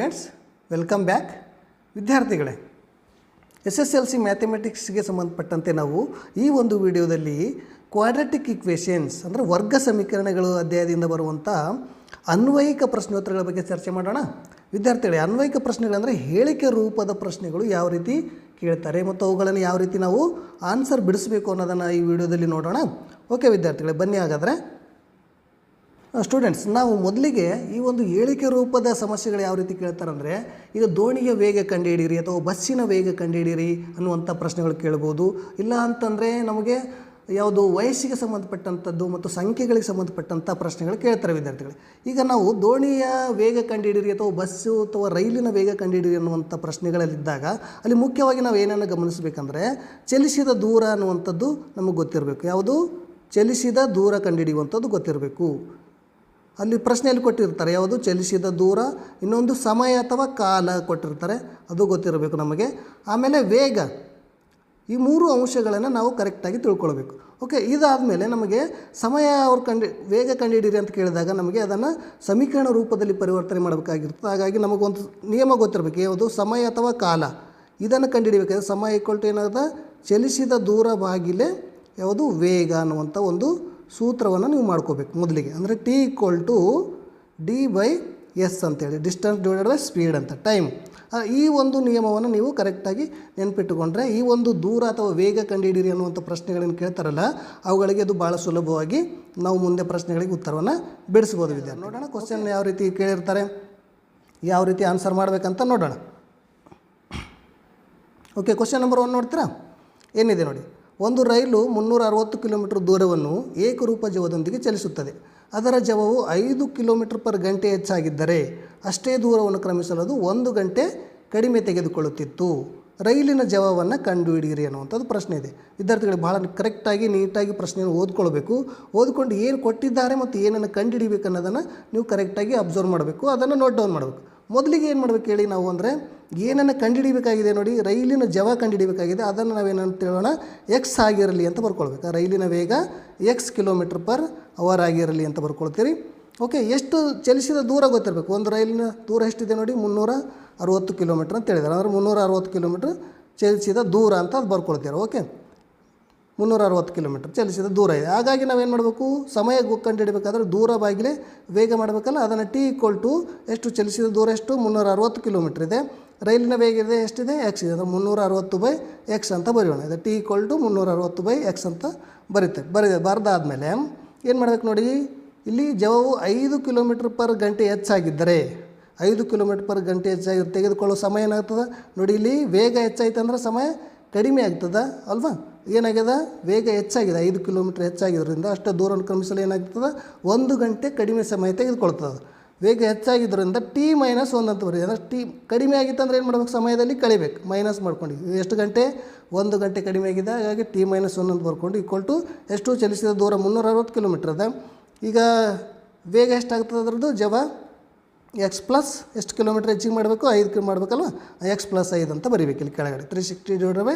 Students, welcome back. ವಿದ್ಯಾರ್ಥಿಗಳೇ S S L C ಮ್ಯಾಥಮೆಟಿಕ್ಸ್ಗೆ ಸಂಬಂಧಪಟ್ಟಂತೆ ನಾವು ಈ ಒಂದು ವಿಡಿಯೋದಲ್ಲಿ ಕ್ವಾಡ್ರೆಟಿಕ್ ಇಕ್ವೇಷನ್ಸ್ ಅಂದರೆ ವರ್ಗ ಸಮೀಕರಣಗಳು ಅಧ್ಯಾಯದಿಂದ ಬರುವಂಥ ಅನ್ವಯಿಕ ಪ್ರಶ್ನೋತ್ತರಗಳ ಬಗ್ಗೆ ಚರ್ಚೆ ಮಾಡೋಣ. ವಿದ್ಯಾರ್ಥಿಗಳೇ, ಅನ್ವಯಿಕ ಪ್ರಶ್ನೆಗಳಂದರೆ ಹೇಳಿಕೆ ರೂಪದ ಪ್ರಶ್ನೆಗಳು ಯಾವ ರೀತಿ ಕೇಳ್ತಾರೆ ಮತ್ತು ಅವುಗಳನ್ನು ಯಾವ ರೀತಿ ನಾವು ಆನ್ಸರ್ ಬಿಡಿಸಬೇಕು ಅನ್ನೋದನ್ನು ಈ ವಿಡಿಯೋದಲ್ಲಿ ನೋಡೋಣ. ಓಕೆ ವಿದ್ಯಾರ್ಥಿಗಳೇ, ಬನ್ನಿ ಹಾಗಾದರೆ. ಸ್ಟೂಡೆಂಟ್ಸ್ ನಾವು ಮೊದಲಿಗೆ ಈ ಒಂದು ಹೇಳಿಕೆ ರೂಪದ ಸಮಸ್ಯೆಗಳು ಯಾವ ರೀತಿ ಕೇಳ್ತಾರಂದರೆ ಈಗ ದೋಣಿಯ ವೇಗ ಕಂಡುಹಿಡೀರಿ ಅಥವಾ ಬಸ್ಸಿನ ವೇಗ ಕಂಡುಹಿಡೀರಿ ಅನ್ನುವಂಥ ಪ್ರಶ್ನೆಗಳು ಕೇಳ್ಬೋದು. ಇಲ್ಲ ಅಂತಂದರೆ ನಮಗೆ ಯಾವುದು ವಯಸ್ಸಿಗೆ ಸಂಬಂಧಪಟ್ಟಂಥದ್ದು ಮತ್ತು ಸಂಖ್ಯೆಗಳಿಗೆ ಸಂಬಂಧಪಟ್ಟಂಥ ಪ್ರಶ್ನೆಗಳು ಕೇಳ್ತಾರೆ ವಿದ್ಯಾರ್ಥಿಗಳು. ಈಗ ನಾವು ದೋಣಿಯ ವೇಗ ಕಂಡುಹಿಡೀರಿ ಅಥವಾ ಬಸ್ಸು ಅಥವಾ ರೈಲಿನ ವೇಗ ಕಂಡುಹಿಡೀರಿ ಅನ್ನುವಂಥ ಪ್ರಶ್ನೆಗಳಲ್ಲಿದ್ದಾಗ ಅಲ್ಲಿ ಮುಖ್ಯವಾಗಿ ನಾವು ಏನನ್ನು ಗಮನಿಸಬೇಕಂದ್ರೆ, ಚಲಿಸಿದ ದೂರ ಅನ್ನುವಂಥದ್ದು ನಮಗೆ ಗೊತ್ತಿರಬೇಕು. ಯಾವುದು? ಚಲಿಸಿದ ದೂರ ಕಂಡುಹಿಡಿಯುವಂಥದ್ದು ಗೊತ್ತಿರಬೇಕು. ಅಲ್ಲಿ ಪ್ರಶ್ನೆಯಲ್ಲಿ ಕೊಟ್ಟಿರ್ತಾರೆ, ಯಾವುದು? ಚಲಿಸಿದ ದೂರ, ಇನ್ನೊಂದು ಸಮಯ ಅಥವಾ ಕಾಲ ಕೊಟ್ಟಿರ್ತಾರೆ, ಅದು ಗೊತ್ತಿರಬೇಕು ನಮಗೆ. ಆಮೇಲೆ ವೇಗ, ಈ ಮೂರು ಅಂಶಗಳನ್ನು ನಾವು ಕರೆಕ್ಟಾಗಿ ತಿಳ್ಕೊಳ್ಬೇಕು. ಓಕೆ ಇದಾದಮೇಲೆ ನಮಗೆ ಸಮಯ ಅವ್ರು ಕಂಡು, ವೇಗ ಕಂಡುಹಿಡೀರಿ ಅಂತ ಕೇಳಿದಾಗ ನಮಗೆ ಅದನ್ನು ಸಮೀಕರಣ ರೂಪದಲ್ಲಿ ಪರಿವರ್ತನೆ ಮಾಡಬೇಕಾಗಿರ್ತದೆ. ಹಾಗಾಗಿ ನಮಗೊಂದು ನಿಯಮ ಗೊತ್ತಿರಬೇಕು, ಯಾವುದು? ಸಮಯ ಅಥವಾ ಕಾಲ. ಇದನ್ನು ಕಂಡುಹಿಡಿಬೇಕಾದ್ರೆ ಸಮಯ ಈಕ್ವಲ್ ಟು ಏನಾಗುತ್ತೆ ಚಲಿಸಿದ ದೂರ ಬಾಗಿಲೆ ಯಾವುದು? ವೇಗ ಅನ್ನುವಂಥ ಒಂದು ಸೂತ್ರವನ್ನು ನೀವು ಮಾಡ್ಕೋಬೇಕು ಮೊದಲಿಗೆ. ಅಂದರೆ T equal to D by S ಅಂತೇಳಿ. ಡಿಸ್ಟೆನ್ಸ್ ಡಿವೈಡೆಡ್ ಬೈ ಸ್ಪೀಡ್ ಅಂತ ಟೈಮ್ ಈ ಒಂದು ನಿಯಮವನ್ನು ನೀವು ಕರೆಕ್ಟಾಗಿ ನೆನಪಿಟ್ಟುಕೊಂಡ್ರೆ ಈ ಒಂದು ದೂರ ಅಥವಾ ವೇಗ ಕಂಡುಹಿಡಿಯಿರಿ ಅನ್ನುವಂಥ ಪ್ರಶ್ನೆಗಳನ್ನು ಕೇಳ್ತಾರಲ್ಲ, ಅವುಗಳಿಗೆ ಅದು ಭಾಳ ಸುಲಭವಾಗಿ ನಾವು ಮುಂದೆ ಪ್ರಶ್ನೆಗಳಿಗೆ ಉತ್ತರವನ್ನು ಬಿಡಿಸ್ಬೋದು ವಿದ್ಯಾರ್ಥಿ. ನೋಡೋಣ ಕ್ವಶನ್ ಯಾವ ರೀತಿ ಕೇಳಿರ್ತಾರೆ. ಯಾವ ರೀತಿ ಆನ್ಸರ್ ಮಾಡಬೇಕಂತ ನೋಡೋಣ. ಓಕೆ ಕ್ವಶನ್ ನಂಬರ್ ಒನ್ ನೋಡ್ತೀರಾ? ಏನಿದೆ ನೋಡಿ. ಒಂದು ರೈಲು ಮುನ್ನೂರ ಅರವತ್ತು ಕಿಲೋಮೀಟರ್ ದೂರವನ್ನು ಏಕರೂಪ ಜವದೊಂದಿಗೆ ಚಲಿಸುತ್ತದೆ. ಅದರ ಜವವು ಐದು ಕಿಲೋಮೀಟರ್ ಪರ್ ಗಂಟೆ ಹೆಚ್ಚಾಗಿದ್ದರೆ ಅಷ್ಟೇ ದೂರವನ್ನು ಕ್ರಮಿಸಲು ಅದು ಒಂದು ಗಂಟೆ ಕಡಿಮೆ ತೆಗೆದುಕೊಳ್ಳುತ್ತಿತ್ತು. ರೈಲಿನ ಜವವನ್ನು ಕಂಡುಹಿಡಿಯಿರಿ ಅನ್ನುವಂಥದ್ದು ಪ್ರಶ್ನೆ ಇದೆ. ವಿದ್ಯಾರ್ಥಿಗಳಿಗೆ ಭಾಳ ಕರೆಕ್ಟಾಗಿ ನೀಟಾಗಿ ಪ್ರಶ್ನೆಯನ್ನು ಓದ್ಕೊಳ್ಬೇಕು. ಓದ್ಕೊಂಡು ಏನು ಕೊಟ್ಟಿದ್ದಾರೆ ಮತ್ತು ಏನನ್ನು ಕಂಡುಹಿಡಿಬೇಕು ಅನ್ನೋದನ್ನು ನೀವು ಕರೆಕ್ಟಾಗಿ ಅಬ್ಸರ್ವ್ ಮಾಡಬೇಕು. ಅದನ್ನು ನೋಟ್ ಡೌನ್ ಮಾಡಬೇಕು. ಮೊದಲಿಗೆ ಏನು ಮಾಡ್ಬೇಕು ಹೇಳಿ ನಾವು ಅಂದರೆ ಏನನ್ನು ಕಂಡುಹಿಡಿಬೇಕಾಗಿದೆ ನೋಡಿ, ರೈಲಿನ ಜವ ಕಂಡುಹಿಡಿಬೇಕಾಗಿದೆ. ಅದನ್ನು ನಾವೇನಂತ ಹೇಳೋಣ ಎಕ್ಸ್ ಆಗಿರಲಿ ಅಂತ ಬರ್ಕೊಳ್ಬೇಕು. ರೈಲಿನ ವೇಗ ಎಕ್ಸ್ ಕಿಲೋಮೀಟ್ರ್ ಪರ್ ಅವರ್ ಆಗಿರಲಿ ಅಂತ ಬರ್ಕೊಳ್ತೀರಿ. ಓಕೆ ಎಷ್ಟು ಚಲಿಸಿದ ದೂರ ಗೊತ್ತಿರಬೇಕು. ಒಂದು ರೈಲಿನ ದೂರ ಎಷ್ಟಿದೆ ನೋಡಿ, ಮುನ್ನೂರ ಅರುವತ್ತು ಕಿಲೋಮೀಟ್ರ್ ಅಂತ ಹೇಳಿದ್ದಾರೆ. ಅಂದರೆ ಮುನ್ನೂರ ಅರುವತ್ತು ಕಿಲೋಮೀಟ್ರ್ ಚಲಿಸಿದ ದೂರ ಅಂತ ಅದು ಬರ್ಕೊಳ್ತೀರ. ಓಕೆ ಮುನ್ನೂರ ಅರವತ್ತು ಕಿಲೋಮೀಟ್ರ್ ಚಲಿಸಿದ ದೂರ ಇದೆ. ಹಾಗಾಗಿ ನಾವೇನು ಮಾಡಬೇಕು? ಸಮಯ ಕಂಡುಹಿಡಬೇಕಾದ್ರೆ ದೂರ ಬಾಗಿಲೇ ವೇಗ ಮಾಡಬೇಕಲ್ಲ, ಅದನ್ನು ಟಿ ಈಕ್ವಲ್ ಟು ಎಷ್ಟು ಚಲಿಸಿದ ದೂರ ಎಷ್ಟು? ಮುನ್ನೂರ ಅರವತ್ತು ಕಿಲೋಮೀಟ್ರ್ ಇದೆ. ರೈಲಿನ ವೇಗ ಇದೆ, ಎಷ್ಟಿದೆ? ಎಕ್ಸ್ ಇದೆ. ಅಂದರೆ ಮುನ್ನೂರ ಅರವತ್ತು ಬೈ ಎಕ್ಸ್ ಅಂತ ಬರೆಯೋಣ. ಇದು ಟಿ ಈಕ್ವಲ್ ಟು ಮುನ್ನೂರ ಅರವತ್ತು ಬೈ ಎಕ್ಸ್ ಅಂತ ಬರೀತೆ ಬರೀ ಬರೆದಾದ್ಮೇಲೆ ಏನು ಮಾಡಬೇಕು ನೋಡಿ? ಇಲ್ಲಿ ಜವವು ಐದು ಕಿಲೋಮೀಟ್ರ್ ಪರ್ ಗಂಟೆ ಹೆಚ್ಚಾಗಿದ್ದರೆ, ಐದು ಕಿಲೋಮೀಟ್ರ್ ಪರ್ ಗಂಟೆ ಹೆಚ್ಚಾಗಿ ತೆಗೆದುಕೊಳ್ಳೋ ಸಮಯ ಏನಾಗ್ತದೆ? ನೋಡಿ, ಇಲ್ಲಿ ವೇಗ ಹೆಚ್ಚಾಯ್ತು ಅಂದರೆ ಸಮಯ ಕಡಿಮೆ ಆಗ್ತದೆ ಅಲ್ವಾ? ಏನಾಗ್ಯದ? ವೇಗ ಹೆಚ್ಚಾಗಿದೆ, ಐದು ಕಿಲೋಮೀಟ್ರ್ ಹೆಚ್ಚಾಗಿದ್ದರಿಂದ ಅಷ್ಟು ದೂರವನ್ನು ಕ್ರಮಿಸಲು ಏನಾಗ್ತದೆ? ಒಂದು ಗಂಟೆ ಕಡಿಮೆ ಸಮಯ ತೆಗೆದುಕೊಳ್ತದೆ. ವೇಗ ಹೆಚ್ಚಾಗಿದ್ದರಿಂದ ಟಿ ಮೈನಸ್ ಒಂದು ಅಂತ ಬರೀ, ಅಂದರೆ ಟಿ ಕಡಿಮೆ ಆಗಿತ್ತು ಏನು ಮಾಡ್ಬೇಕು? ಸಮಯದಲ್ಲಿ ಕಳಿಬೇಕು. ಮೈನಸ್ ಮಾಡ್ಕೊಂಡು ಎಷ್ಟು ಗಂಟೆ? ಒಂದು ಗಂಟೆ ಕಡಿಮೆ ಆಗಿದೆ, ಹಾಗಾಗಿ ಟಿ ಮೈನಸ್ ಒನ್ ಅಂತ ಬರ್ಕೊಂಡು ಈಕ್ವಲ್ ಟು ಎಷ್ಟು ಚಲಿಸಿದ ದೂರ? ಮುನ್ನೂರ ಅರವತ್ತು ಕಿಲೋಮೀಟ್ರ್ ಅದ. ಈಗ ವೇಗ ಎಷ್ಟಾಗ್ತದೆ ಅದರದ್ದು? ಜವ ಎಕ್ಸ್ ಪ್ಲಸ್ ಎಷ್ಟು ಕಿಲೋಮೀಟ್ರ್ ಹೆಚ್ಚಿಗೆ ಮಾಡಬೇಕು? ಐದು ಕಿಲೋ ಮಾಡಬೇಕಲ್ವ? ಎಕ್ಸ್ ಪ್ಲಸ್ ಐದು ಅಂತ ಬರೀಬೇಕು ಇಲ್ಲಿ ಕೆಳಗಡೆ. Three sixty divide by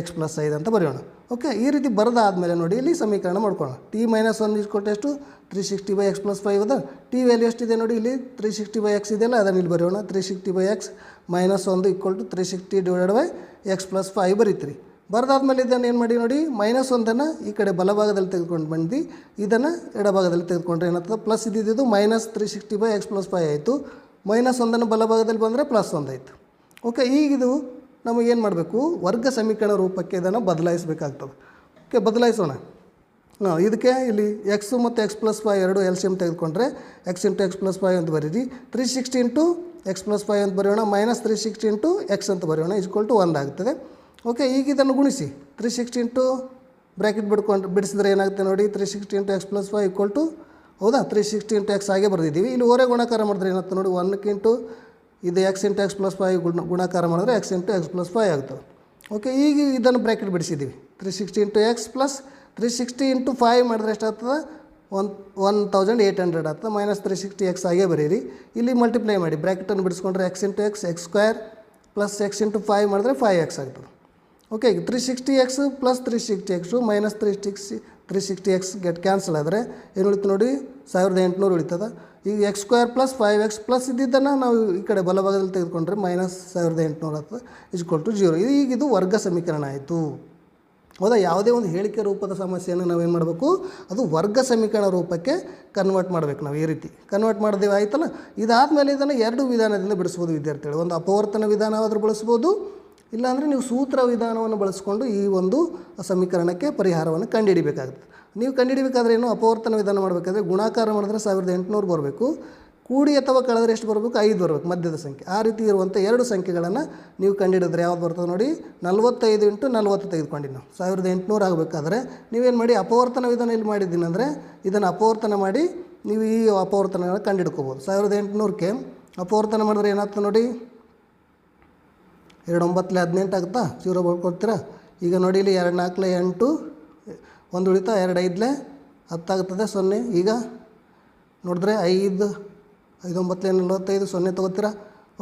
X plus ಐದು ಅಂತ ಬರೆಯೋಣ. ಓಕೆ ಈ ರೀತಿ ಬರೆದಾದಮೇಲೆ ನೋಡಿ ಇಲ್ಲಿ ಸಮೀಕರಣ ಮಾಡ್ಕೊಳ್ಳೋಣ. ಟಿ ಮೈನಸ್ ಒನ್ ಇಸ್ಕೊಟ್ಟು ಎಷ್ಟು? Three sixty by X plus five ಅದ. ಟಿ ವ್ಯಾಲ್ಯೂ ಎಷ್ಟಿದೆ ನೋಡಿ ಇಲ್ಲಿ? ತ್ರೀ ಸಿಕ್ಸ್ಟಿ ಬೈ ಎಕ್ಸ್ ಇದೆಯಲ್ಲ, ಅದನ್ನು ಇಲ್ಲಿ ಬರೆಯೋಣ. Three sixty by X minus ಒಂದು equal to three sixty divide by X plus five ಬರೀತೀರಿ. ಬರೆದಾದ್ಮೇಲೆ ಇದನ್ನು ಏನು ಮಾಡಿ ನೋಡಿ ಮೈನಸ್ ಒಂದನ್ನು ಈ ಕಡೆ ಬಲಭಾಗದಲ್ಲಿ ತೆಗೆದುಕೊಂಡು ಬಂದು ಇದನ್ನು ಎಡಭಾಗದಲ್ಲಿ ತೆಗೆದುಕೊಂಡ್ರೆ ಏನಾಗ್ತದೆ? ಪ್ಲಸ್ ಇದ್ದಿದ್ದು minus three sixty by X plus five ಆಯಿತು. ಮೈನಸ್ ಒಂದನ್ನು ಬಲಭಾಗದಲ್ಲಿ ಬಂದರೆ ಪ್ಲಸ್ ಒಂದಾಯಿತು ಓಕೆ ಈಗಿದು ನಮಗೇನು ಮಾಡಬೇಕು? ವರ್ಗ ಸಮೀಕರಣ ರೂಪಕ್ಕೆ ಇದನ್ನು ಬದಲಾಯಿಸಬೇಕಾಗ್ತದೆ. ಓಕೆ ಬದಲಾಯಿಸೋಣ. ಹಾಂ, ಇದಕ್ಕೆ ಇಲ್ಲಿ ಎಕ್ಸು ಮತ್ತು ಎಕ್ಸ್ ಪ್ಲಸ್ ಫೈ ಎರಡು ಎಲ್ ಸಿ ಎಂ ತೆಗೆದುಕೊಂಡ್ರೆ X into X plus five ಅಂತ ಬರೀರಿ. Three sixty into X plus five ಅಂತ ಬರೆಯೋಣ minus three sixty into X ಅಂತ ಬರೆಯೋಣ ಇಸ್ಕೊಲ್ ಟು ಒಂದು ಆಗ್ತದೆ ಓಕೆ ಈಗ ಇದನ್ನು ಗುಣಿಸಿ. ತ್ರೀ ಸಿಕ್ಸ್ಟಿ ಇಂಟು ಬ್ರ್ಯಾಕೆಟ್ ಬಿಡ್ಕೊಂಡು, ಬಿಡಿಸಿದ್ರೆ ಏನಾಗುತ್ತೆ ನೋಡಿ three sixty into X plus Y equal to ಹೌದಾ? ತ್ರೀ ಸಿಕ್ಸ್ಟಿ ಇಂಟು ಎಕ್ಸ್ ಹಾಗೆ ಬರೆದಿದ್ದೀವಿ. ಇಲ್ಲಿ ಓರೆ ಗುಣಾಕಾರ ಮಾಡಿದ್ರೆ ಏನಾಗ್ತದೆ ನೋಡಿ ಒನ್ಕ್ಕಿಂಟು ಇದು X into X plus five ಗುಣ, ಗುಣಾಕಾರ ಮಾಡಿದ್ರೆ X into X plus Y ಆಗ್ತದೆ. ಓಕೆ, ಈಗ ಇದನ್ನು bracket ಬಿಡಿಸಿದ್ದೀವಿ. Three sixty into X plus three sixty into five ಮಾಡಿದ್ರೆ ಎಷ್ಟಾಗ್ತದೆ? One one thousand eight hundred ಆಗ್ತದೆ. ಮೈನಸ್ ತ್ರೀ ಸಿಕ್ಸ್ಟಿ ಎಕ್ಸ್ ಹಾಗೆ ಬರೀರಿ. ಇಲ್ಲಿ ಮಲ್ಟಿಪ್ಲೈ ಮಾಡಿ. ಬ್ರ್ಯಾಕೆಟನ್ನು ಬಿಡಿಸ್ಕೊಂಡ್ರೆ X into X X square plus X into five ಮಾಡಿದ್ರೆ ಫೈವ್ ಎಕ್ಸ್ ಆಗ್ತದೆ. ಓಕೆ ಈಗ three sixty X plus three sixty x minus three sixty three sixty x get cancel ಆದರೆ. ಏನು ಉಳಿತು ನೋಡಿ? ಸಾವಿರದ ಎಂಟುನೂರು ಉಳಿತದ. ಈಗ x square plus five x plus ಇದ್ದಿದ್ದನ್ನು ನಾವು ಈ ಕಡೆ ಬಲಭಾಗದಲ್ಲಿ ತೆಗೆದುಕೊಂಡ್ರೆ ಮೈನಸ್ ಸಾವಿರದ ಎಂಟುನೂರು ಹತ್ತು ಇಸ್ಕೊಲ್ ಟು ಜೀರೋ ಇದು ಈಗ ಇದು ವರ್ಗ ಸಮೀಕರಣ ಆಯಿತು. ಹೌದಾ? ಯಾವುದೇ ಒಂದು ಹೇಳಿಕೆ ರೂಪದ ಸಮಸ್ಯೆಯನ್ನು ನಾವೇನು ಮಾಡಬೇಕು? ಅದು ವರ್ಗ ಸಮೀಕರಣ ರೂಪಕ್ಕೆ ಕನ್ವರ್ಟ್ ಮಾಡಬೇಕು ನಾವು ಈ ರೀತಿ. ಕನ್ವರ್ಟ್ ಮಾಡಿದೇವೆ ಆಯ್ತಲ್ಲ? ಇದಾದಮೇಲೆ ಇದನ್ನು ಎರಡು ವಿಧಾನದಿಂದ ಬಿಡಿಸ್ಬೋದು ವಿದ್ಯಾರ್ಥಿಗಳು. ಒಂದು ಅಪವರ್ತನ ವಿಧಾನವಾದರೂ ಬಳಸ್ಬೋದು ಇಲ್ಲಾಂದರೆ ನೀವು ಸೂತ್ರ ವಿಧಾನವನ್ನು ಬಳಸಿಕೊಂಡು ಈ ಒಂದು ಸಮೀಕರಣಕ್ಕೆ ಪರಿಹಾರವನ್ನು ಕಂಡುಹಿಡಿಬೇಕಾಗುತ್ತೆ. ನೀವು ಕಂಡುಹಿಡಿಬೇಕಾದ್ರೆ ಏನು? ಅಪವರ್ತನ ವಿಧಾನ ಮಾಡಬೇಕಾದ್ರೆ ಗುಣಾಕಾರ ಮಾಡಿದ್ರೆ ಸಾವಿರದ ಎಂಟುನೂರು ಬರಬೇಕು. ಕೂಡಿ ಅಥವಾ ಕಳೆದ್ರೆ ಎಷ್ಟು ಬರಬೇಕು? ಐದು ಬರಬೇಕು, ಮಧ್ಯದ ಸಂಖ್ಯೆ. ಆ ರೀತಿ ಇರುವಂಥ ಎರಡು ಸಂಖ್ಯೆಗಳನ್ನು ನೀವು ಕಂಡುಹಿಡಿದ್ರೆ ಯಾವ್ದು ಬರ್ತದೆ ನೋಡಿ? ನಲವತ್ತೈದು ಇಂಟು ನಲವತ್ತು ತೆಗೆದುಕೊಂಡು ನಾವು. ಸಾವಿರದ ಎಂಟುನೂರು ಆಗಬೇಕಾದ್ರೆ ನೀವೇನು ಮಾಡಿ? ಅಪವರ್ತನ ವಿಧಾನ ಇಲ್ಲಿ ಮಾಡಿದ್ದೀನಿ ಅಂದರೆ ಇದನ್ನು ಅಪವರ್ತನ ಮಾಡಿ ನೀವು ಈ ಅಪವರ್ತನಗಳನ್ನು ಕಂಡುಹಿಡ್ಕೋಬೋದು. ಸಾವಿರದ ಎಂಟುನೂರಕ್ಕೆ ಅಪವರ್ತನ ಮಾಡಿದ್ರೆ ಏನಾಗ್ತದೆ ನೋಡಿ? ಎರಡು ಒಂಬತ್ತಲೆ ಹದಿನೆಂಟು ಆಗುತ್ತಾ? ಜೀರೋ ಬರ್ಕೊಡ್ತೀರಾ ಈಗ ನೋಡಿ ಇಲ್ಲಿ ಎರಡು ನಾಲ್ಕಲೆ ಎಂಟು, ಒಂದು ಉಳಿತಾ ಎರಡು ಐದಲೆ ಹತ್ತಾಗುತ್ತದೆ ಸೊನ್ನೆ. ಈಗ ನೋಡಿದ್ರೆ ಐದು ಐದು ಒಂಬತ್ತಲೆ ನಲವತ್ತೈದು, ಸೊನ್ನೆ ತೊಗೋತೀರಾ?